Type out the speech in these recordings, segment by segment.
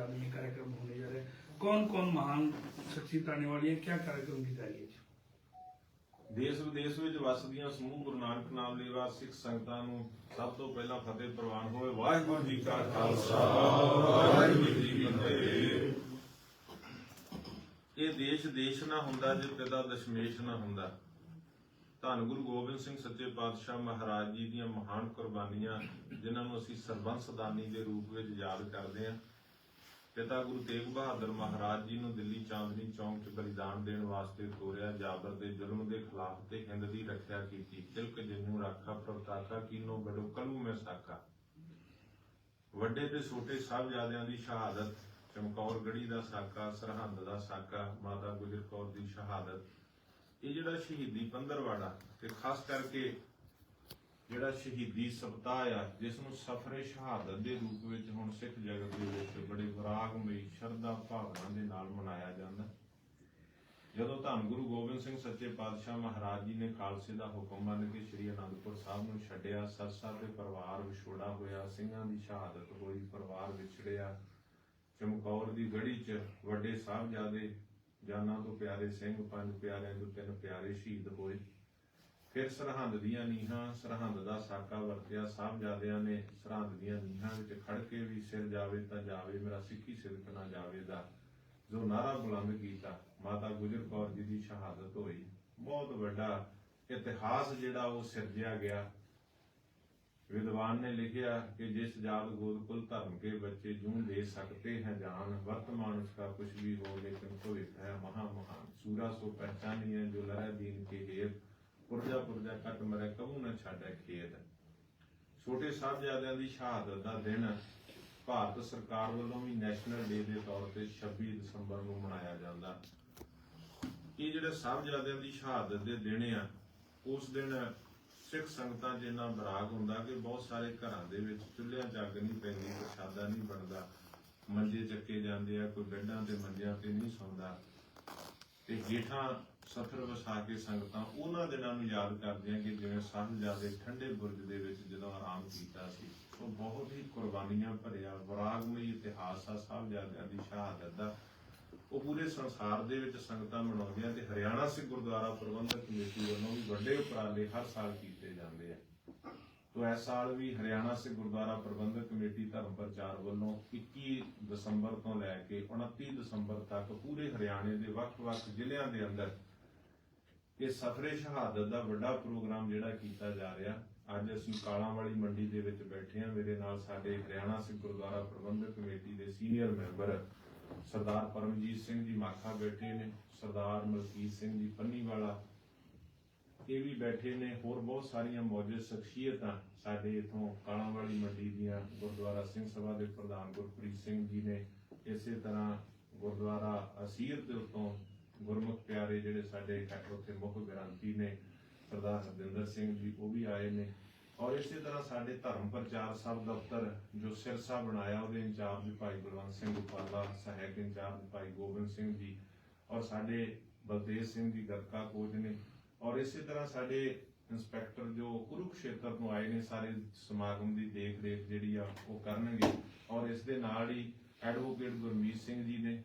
याद में कार्यक्रम होने जा रहे हैं कौन कौन महान शख्सियत आने वाली है क्या कार्यक्रम की तैयारी है ਦੇਸ਼ ਵਿਦੇਸ਼ ਵਿੱਚ ਵਸਦੀਆਂ ਸਮੂਹ ਗੁਰੂ ਨਾਨਕ ਨਾਮ ਲੇਵਾ ਸਿੱਖ ਸੰਗਤਾਂ ਨੂੰ ਸਭ ਤੋਂ ਪਹਿਲਾਂ ਫਤਿਹ ਪ੍ਰਵਾਨ ਹੋਵੇ ਵਾਹਿਗੁਰੂ ਜੀ ਕਾ ਖਾਲਸਾ ਵਾਹਿਗੁਰੂ ਜੀ ਕੀ ਫਤਿਹ ਇਹ ਦੇਸ਼ ਦੇਸ਼ ਨਾ ਹੁੰਦਾ ਜੇ ਪਿਤਾ ਦਸ਼ਮੇਸ਼ ਨਾ ਹੁੰਦਾ ਧੰਨ ਗੁਰੂ ਗੋਬਿੰਦ ਸਿੰਘ ਸੱਚੇ ਪਾਤਸ਼ਾਹ ਮਹਾਰਾਜ ਜੀ ਦੀਆਂ ਮਹਾਨ ਕੁਰਬਾਨੀਆਂ ਜਿਨ੍ਹਾਂ ਨੂੰ ਅਸੀਂ ਸਰਬੰਸ ਦਾਨੀ ਦੇ ਰੂਪ ਵਿੱਚ ਯਾਦ ਕਰਦੇ ਹਾਂ ਪਿਤਾ ਗੁਰੂ ਤੇਗ ਬਹਾਦਰ ਮਹਾਰਾਜ ਜੀ ਨੂੰ ਦਿੱਲੀ ਚਾਂਦਨੀ ਚੌਂਕ 'ਚ ਬਲੀਦਾਨ ਦੇਣ ਵਾਸਤੇ ਤੋਰਿਆ ਜਾਬਰ ਦੇ ਜ਼ੁਲਮ ਦੇ ਖਿਲਾਫ ਤੇ ਹਿੰਦ ਦੀ ਰੱਖਿਆ ਕੀਤੀ। ਤਿਲਕ ਜਿਨੂੰ ਰਾਖਾ ਪ੍ਰਤਾਕਾ ਕੀਨੋ ਬੜੋ ਕਲੂ ਮੈਂ ਸਾਕਾ ਵੱਡੇ ਤੇ ਛੋਟੇ ਸਾਹਿਬਜ਼ਾਦਿਆਂ ਦੀ ਸ਼ਹਾਦਤ ਚਮਕੌਰ ਗੜੀ ਦਾ ਸਾਕਾ ਸਰਹੰਦ ਦਾ ਸਾਕਾ ਮਾਤਾ ਗੁਜਰ ਕੌਰ ਦੀ ਸ਼ਹਾਦਤ। ਇਹ ਜਿਹੜਾ ਸ਼ਹੀਦੀ ਪੰਦਰਵਾੜਾ ਤੇ ਖਾਸ ਕਰਕੇ ਜਿਹੜਾ ਸ਼ਹੀਦੀ ਸਪਤਾਹ ਆ, ਜਿਸ ਨੂੰ ਸਫਰੇ ਸ਼ਹਾਦਤ ਦੇ ਰੂਪ ਵਿੱਚ ਹੁਣ ਸਿੱਖ ਜਗਤ ਦੇ ਵਿੱਚ ਬੜੇ ਵਿਰਾਗਮਈ ਸ਼ਰਧਾ ਭਾਵਨਾ ਦੇ ਨਾਲ ਮਨਾਇਆ ਜਾਂਦਾ। ਜਦੋਂ ਧੰਨ ਗੁਰੂ ਗੋਬਿੰਦ ਸਿੰਘ ਸੱਚੇ ਪਾਤਸ਼ਾਹ ਮਹਾਰਾਜ ਜੀ ਨੇ ਖਾਲਸੇ ਦਾ ਹੁਕਮ ਮੰਨ ਕੇ ਸ੍ਰੀ ਅਨੰਦਪੁਰ ਸਾਹਿਬ ਨੂੰ ਛੱਡਿਆ ਸਰਸਾ ਦੇ ਪਰਿਵਾਰ ਵਿਛੋੜਾ ਹੋਇਆ, ਸਿੰਘਾਂ ਦੀ ਸ਼ਹਾਦਤ ਹੋਈ, ਪਰਿਵਾਰ ਵਿਛੜਿਆ, ਚਮਕੌਰ ਦੀ ਗੜੀ 'ਚ ਵੱਡੇ ਸਾਹਿਬਜ਼ਾਦੇ, ਜਾਨਾਂ ਤੋਂ ਪਿਆਰੇ ਸਿੰਘ, ਪੰਜ ਪਿਆਰਿਆਂ ਤੋਂ ਤਿੰਨ ਪਿਆਰੇ ਸ਼ਹੀਦ ਹੋਏ। ਫਿਰ ਸਰਹੰਦ ਦੀਆਂ ਨੀਹਾਂ, ਸਰਹੰਦ ਦਾ ਸਾਕਾ ਵਰਤਿਆ, ਸਾਹਿਬਜ਼ਾਦਿਆਂ ਨੇ ਸਰਹੰਦ ਦੀਆਂ ਨੀਹਾਂ ਵਿੱਚ ਖੜ ਕੇ ਵੀ ਸਿਰ ਜਾਵੇ ਤਾਂ ਜਾਵੇ, ਮੇਰਾ ਸਿੱਖੀ ਸਿਰਕ ਨਾ ਜਾਵੇ ਦਾ ਜੋ ਨਾਰਾ ਬੁਲੰਦ ਕੀਤਾ, ਮਾਤਾ ਗੁਜਰ ਕੌਰ ਜੀ ਦੀ ਸ਼ਹਾਦਤ ਹੋਈ। ਬਹੁਤ ਵੱਡਾ ਇਤਿਹਾਸ ਜਿਹੜਾ ਉਹ ਸਿਰਜਿਆ ਗਿਆ। ਵਿਦਵਾਨ ਨੇ ਲਿਖਿਆ ਕਿ ਜਿਸ ਜਾਤ ਗੋਦ ਕੁਲ ਧਰਮ ਕੇ ਬੱਚੇ ਜੂੰ ਦੇ ਸਕਤੇ ਹੈ ਜਾਨ, ਵਰਤਮਾਨ ਉਸਕਾ ਕੁਛ ਵੀ ਹੋ ਲੇਕਿਨ ਭਵਿੱਖ ਹੈ ਮਹਾ ਮਹਾਨ ਸੂਰਾ ਸੋ ਪਹਿਚਾਨੀਏ ਜੋ ਲਹਿ ਕੇ ਹੇਤ ਪੁਰਜਾ ਪੁਰਜਾ ਕੱਟ ਮਰੇ ਕਬੂ ਨਾ ਛਾੜੈ ਖੇਤ। ਛੋਟੇ ਸਾਹਿਬਜ਼ਾਦਿਆਂ ਦੀ ਸ਼ਹਾਦਤ ਦਾ ਦਿਨ ਭਾਰਤ ਸਰਕਾਰ ਵੱਲੋਂ ਵੀ ਨੈਸ਼ਨਲ ਡੇ ਦੇ ਤੌਰ ਤੇ 26 ਦਸੰਬਰ ਨੂੰ ਮਨਾਇਆ ਜਾਂਦਾ। ਇਹ ਜਿਹੜੇ ਸਾਹਿਬਜ਼ਾਦਿਆਂ ਦੀ ਸ਼ਹਾਦਤ ਦੇ ਦਿਨ ਆ, ਉਸ ਦਿਨ ਸਿੱਖ ਸੰਗਤਾਂ 'ਚ ਇੰਨਾ ਬਰਾਗ ਹੁੰਦਾ ਕਿ ਬਹੁਤ ਸਾਰੇ ਘਰਾਂ ਦੇ ਵਿੱਚ ਚੁੱਲ੍ਹਿਆਂ ਜੱਗ ਨਹੀਂ ਪੈਂਦੀ, ਪ੍ਰਸ਼ਾਦਾ ਨਹੀਂ ਬਣਦਾ, ਮੰਜੇ ਚੱਕੇ ਜਾਂਦੇ ਆ, ਕੋਈ ਬੈੱਡਾਂ ਤੇ ਮੰਜਿਆਂ ਤੇ ਨਹੀਂ ਸੌਂਦਾ। ਤੇ ਜੇਠਾਂ ਸਫਰ ਵਸਾ ਕੇ ਸੰਗਤਾਂ ਉਹਨਾਂ ਦਿਨਾਂ ਨੂੰ ਯਾਦ ਕਰਦੀਆਂ ਕਿ ਜਿਵੇਂ ਸਾਹਿਬਜ਼ਾਦੇ ਠੰਡੇ ਬੁਰਜ ਦੇ ਵਿੱਚ ਜਦੋਂ ਆਰਾਮ ਕੀਤਾ ਸੀ, ਉਹ ਬਹੁਤ ਹੀ ਕੁਰਬਾਨੀਆਂ ਭਰਿਆ, ਵਿਰਾਗਮਈ ਇਤਿਹਾਸ ਆ ਸਾਹਿਬਜ਼ਾਦਿਆਂ ਦੀ ਸ਼ਹਾਦਤ ਦਾ ਉਹ ਪੂਰੇ ਸੰਸਾਰ ਦੇ ਵਿੱਚ ਸੰਗਤਾਂ ਮਨਾਉਂਦੀਆਂ ਤੇ ਹਰਿਆਣਾ ਸਿੱਖ ਗੁਰਦੁਆਰਾ ਪ੍ਰਬੰਧਕ ਕਮੇਟੀ ਵੱਲੋਂ ਵੀ ਵੱਡੇ ਉਪਰਾਲੇ ਹਰ ਸਾਲ ਕੀਤੇ ਜਾਂਦੇ ਆ। ਤੋ ਇਸ ਸਾਲ ਵੀ ਹਰਿਆਣਾ ਸਿੱਖ ਗੁਰਦੁਆਰਾ ਪ੍ਰਬੰਧਕ ਕਮੇਟੀ ਧਰਮ ਪ੍ਰਚਾਰ ਵੱਲੋਂ 21 ਦਸੰਬਰ ਤੋਂ ਲੈ ਕੇ 29 ਦਸੰਬਰ ਤੱਕ ਪੂਰੇ ਹਰਿਆਣੇ ਦੇ ਵੱਖ-ਵੱਖ ਜ਼ਿਲ੍ਹਿਆਂ ਦੇ ਅੰਦਰ ਇਹ ਸਫਰੇ ਸ਼ਹਾਦਤ ਦਾ ਵੱਡਾ ਪ੍ਰੋਗਰਾਮ ਜਿਹੜਾ ਕੀਤਾ ਜਾ ਰਿਹਾ। ਅੱਜ ਅਸੀਂ ਕਾਲਾਂ ਵਾਲੀ ਮੰਡੀ ਦੇ ਵਿੱਚ ਬੈਠੇ ਹਾਂ। ਮੇਰੇ ਨਾਲ ਸਾਡੇ ਹਰਿਆਣਾ ਸਿੱਖ ਗੁਰਦੁਆਰਾ ਪ੍ਰਬੰਧਕ ਕਮੇਟੀ ਦੇ ਸੀਨੀਅਰ ਮੈਂਬਰ ਸਰਦਾਰ ਪਰਮਜੀਤ ਸਿੰਘ ਜੀ ਮਾਖਾ ਬੈਠੇ ਨੇ, ਸਰਦਾਰ ਮਲਕੀਤ ਸਿੰਘ ਜੀ ਪੰਨੀਵਾਲਾ ਇਹ ਵੀ ਬੈਠੇ ਨੇ। ਹੋਰ ਬਹੁਤ ਸਾਰੀਆਂ ਮੌਜੂਦ ਸ਼ਖਸੀਅਤਾਂ ਸਾਡੇ ਇਥੋਂ ਕਾਲਾਂ ਵਾਲੀ ਮੰਡੀ ਦੀਆਂ ਗੁਰਦੁਆਰਾ ਸਿੰਘ ਸਭਾ ਦੇ ਪ੍ਰਧਾਨ ਗੁਰਪ੍ਰੀਤ ਸਿੰਘ ਜੀ ਨੇ ਇਸੇ ਤਰ੍ਹਾਂ ਗੁਰਦੁਆਰਾ ਅਸੀਰ ਦੇ ਉਤੋਂ ਗੁਰਮੁਖ ਪਿਆਰੇ ਜਿਹੜੇ ਸਾਡੇ ਉੱਥੇ ਮੁੱਖ ਗ੍ਰੰਥੀ ਨੇ ਸਰਦਾਰ ਹਰਦਿੰਦਰ ਸਿੰਘ ਜੀ, ਉਹ ਵੀ ਆਏ ਨੇ। ਔਰ ਇਸੇ ਤਰ੍ਹਾਂ ਸਾਡੇ ਧਰਮ ਪ੍ਰਚਾਰ ਸਬ ਦਫ਼ਤਰ ਜੋ ਸਿਰਸਾ ਬਣਾਇਆ, ਉਹਦੇ ਇੰਚਾਰਜ ਭਾਈ ਬਲਵੰਤ ਸਿੰਘ ਉਪਾਲਾ ਸਹਾਇਕ ਇੰਚਾਰਜ ਭਾਈ ਗੋਬਿੰਦ ਸਿੰਘ ਜੀ ਔਰ ਸਾਡੇ ਬਲਦੇਵ ਸਿੰਘ ਜੀ ਗਤਕਾ ਕੋਚ ਨੇ। ਔਰ ਇਸੇ ਤਰ੍ਹਾਂ ਸਾਡੇ ਇੰਸਪੈਕਟਰ ਜੋ ਕੁਰੂਕਸ਼ੇਤਰ ਤੋਂ ਆਏ ਨੇ, ਸਾਰੇ ਸਮਾਗਮ ਦੀ ਦੇਖ ਰੇਖ ਜਿਹੜੀ ਆ, ਉਹ ਕਰਨਗੇ। ਔਰ ਇਸ ਦੇ ਨਾਲ ਹੀ ਐਡਵੋਕੇਟ ਗੁਰਮੀਤ ਸਿੰਘ ਜੀ ਨੇ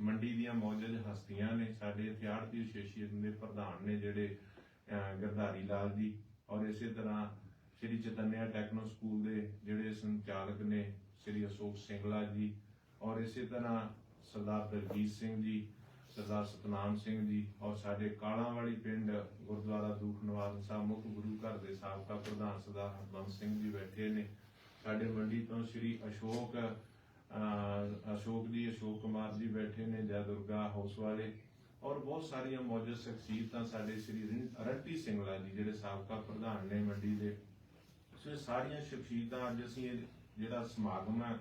ਮੰਡੀ ਦੀਆਂ ਮੌਜੂਦ ਹਸਤੀਆਂ ਨੇ ਸਾਡੇ ਇਤਿਹਾਰਤੀ ਐਸੋਸੀਏਸ਼ਨ ਦੇ ਪ੍ਰਧਾਨ ਨੇ ਜਿਹੜੇ ਅਹ, ਲਾਲ ਜੀ ਔਰ ਇਸੇ ਤਰ੍ਹਾਂ ਸ੍ਰੀ ਚਤਨਿਆ ਟੈਕਨੋ ਸਕੂਲ ਦੇ ਜਿਹੜੇ ਸੰਚਾਲਕ ਨੇ ਸ੍ਰੀ ਅਸ਼ੋਕ ਸਿੰਗਲਾ ਜੀ ਔਰ ਇਸੇ ਤਰ੍ਹਾਂ ਸਰਦਾਰ ਦਰਜੀਤ ਸਿੰਘ ਜੀ ਸਰਦਾਰ ਸਤਨਾਮ ਸਿੰਘ ਜੀ ਔਰ ਸਾਡੇ ਕਾਲਾਂ ਵਾਲੀ ਪਿੰਡ ਗੁਰਦੁਆਰਾ ਦੂਖ ਸਾਹਿਬ ਮੁੱਖ ਗੁਰੂ ਘਰ ਦੇ ਸਾਬਕਾ ਪ੍ਰਧਾਨ ਸਰਦਾਰ ਹਰਬੰਸ ਸਿੰਘ ਜੀ ਬੈਠੇ ਨੇ। ਸਾਡੇ ਮੰਡੀ ਤੋਂ ਸ੍ਰੀ ਅਸ਼ੋਕ ਅਸ਼ੋਕ ਜੀ, ਅਸ਼ੋਕ ਕੁਮਾਰ ਜੀ ਬੈਠੇ ਨੇ, ਜੈ ਦੁਰਗਾ, ਹਾਊਸ ਵਾਲੇ, ਔਰ ਬਹੁਤ ਸਾਰੀਆਂ ਮੌਜੂਦ ਸ਼ਖਸੀਅਤਾਂ ਸਾਡੇ ਸ੍ਰੀ ਰੱਟੀ ਸਿੰਘਲਾ ਜੀ, ਜਿਹੜੇ ਸਾਬਕਾ ਪ੍ਰਧਾਨ ਨੇ ਮੰਡੀ ਦੇ। ਸੋ ਸਾਰੀਆਂ ਸ਼ਖਸੀਅਤਾਂ ਅੱਜ ਅਸੀਂ ਜਿਹੜਾ ਸਮਾਗਮ ਹੈ,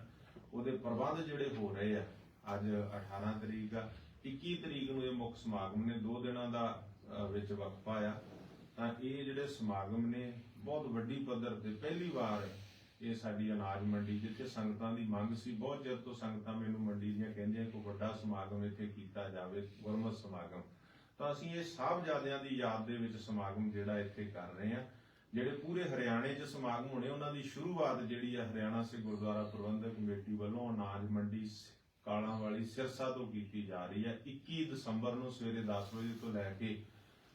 ਉਹਦੇ ਪ੍ਰਬੰਧ ਜਿਹੜੇ ਹੋ ਰਹੇ ਆ, ਅੱਜ 18 ਤਰੀਕ ਆ 21 ਤਰੀਕ ਨੂੰ ਇਹ ਮੁੱਖ ਸਮਾਗਮ ਨੇ, ਦੋ ਦਿਨਾਂ ਦਾ ਵਿੱਚ ਵਕਫਾ ਆ ਤਾਂ ਇਹ ਜਿਹੜੇ ਸਮਾਗਮ ਨੇ, ਬਹੁਤ ਵੱਡੀ ਪੱਧਰ ਤੇ ਪਹਿਲੀ ਵਾਰ ਇਹ ਸਾਡੀ ਅਨਾਜ ਮੰਡੀ ਜਿੱਥੇ ਸੰਗਤਾਂ ਦੀ ਮੰਗ ਸੀ, ਬਹੁਤ ਚਿਰ ਤੋਂ ਸੰਗਤਾਂ ਮੈਨੂੰ ਮੰਡੀ ਦੀਆਂ ਕਹਿੰਦੀਆਂ ਕਿ ਵੱਡਾ ਸਮਾਗਮ ਇੱਥੇ ਕੀਤਾ ਜਾਵੇ, ਗੁਰਮਤ ਸਮਾਗਮ। ਤਾਂ ਅਸੀਂ ਇਹ ਸਾਹਿਬਜ਼ਾਦਿਆਂ ਦੀ ਯਾਦ ਦੇ ਵਿੱਚ ਸਮਾਗਮ ਜਿਹੜਾ ਇੱਥੇ ਕਰ ਰਹੇ ਹਾਂ। ਜਿਹੜੇ ਪੂਰੇ ਹਰਿਆਣੇ 'ਚ ਸਮਾਗਮ ਹੋਣੇ, ਉਹਨਾਂ ਦੀ ਸ਼ੁਰੂਆਤ ਜਿਹੜੀ ਆ ਹਰਿਆਣਾ ਸਿੱਖ ਗੁਰਦੁਆਰਾ ਪ੍ਰਬੰਧਕ ਕਮੇਟੀ ਵੱਲੋਂ ਅਨਾਜ ਮੰਡੀ ਸ- ਕਾਲਾਂ ਵਾਲੀ ਸਿਰਸਾ ਤੋਂ ਕੀਤੀ ਜਾ ਰਹੀ ਹੈ 21 ਦਸੰਬਰ ਨੂੰ ਸਵੇਰੇ 10 ਵਜੇ ਤੋਂ ਲੈ ਕੇ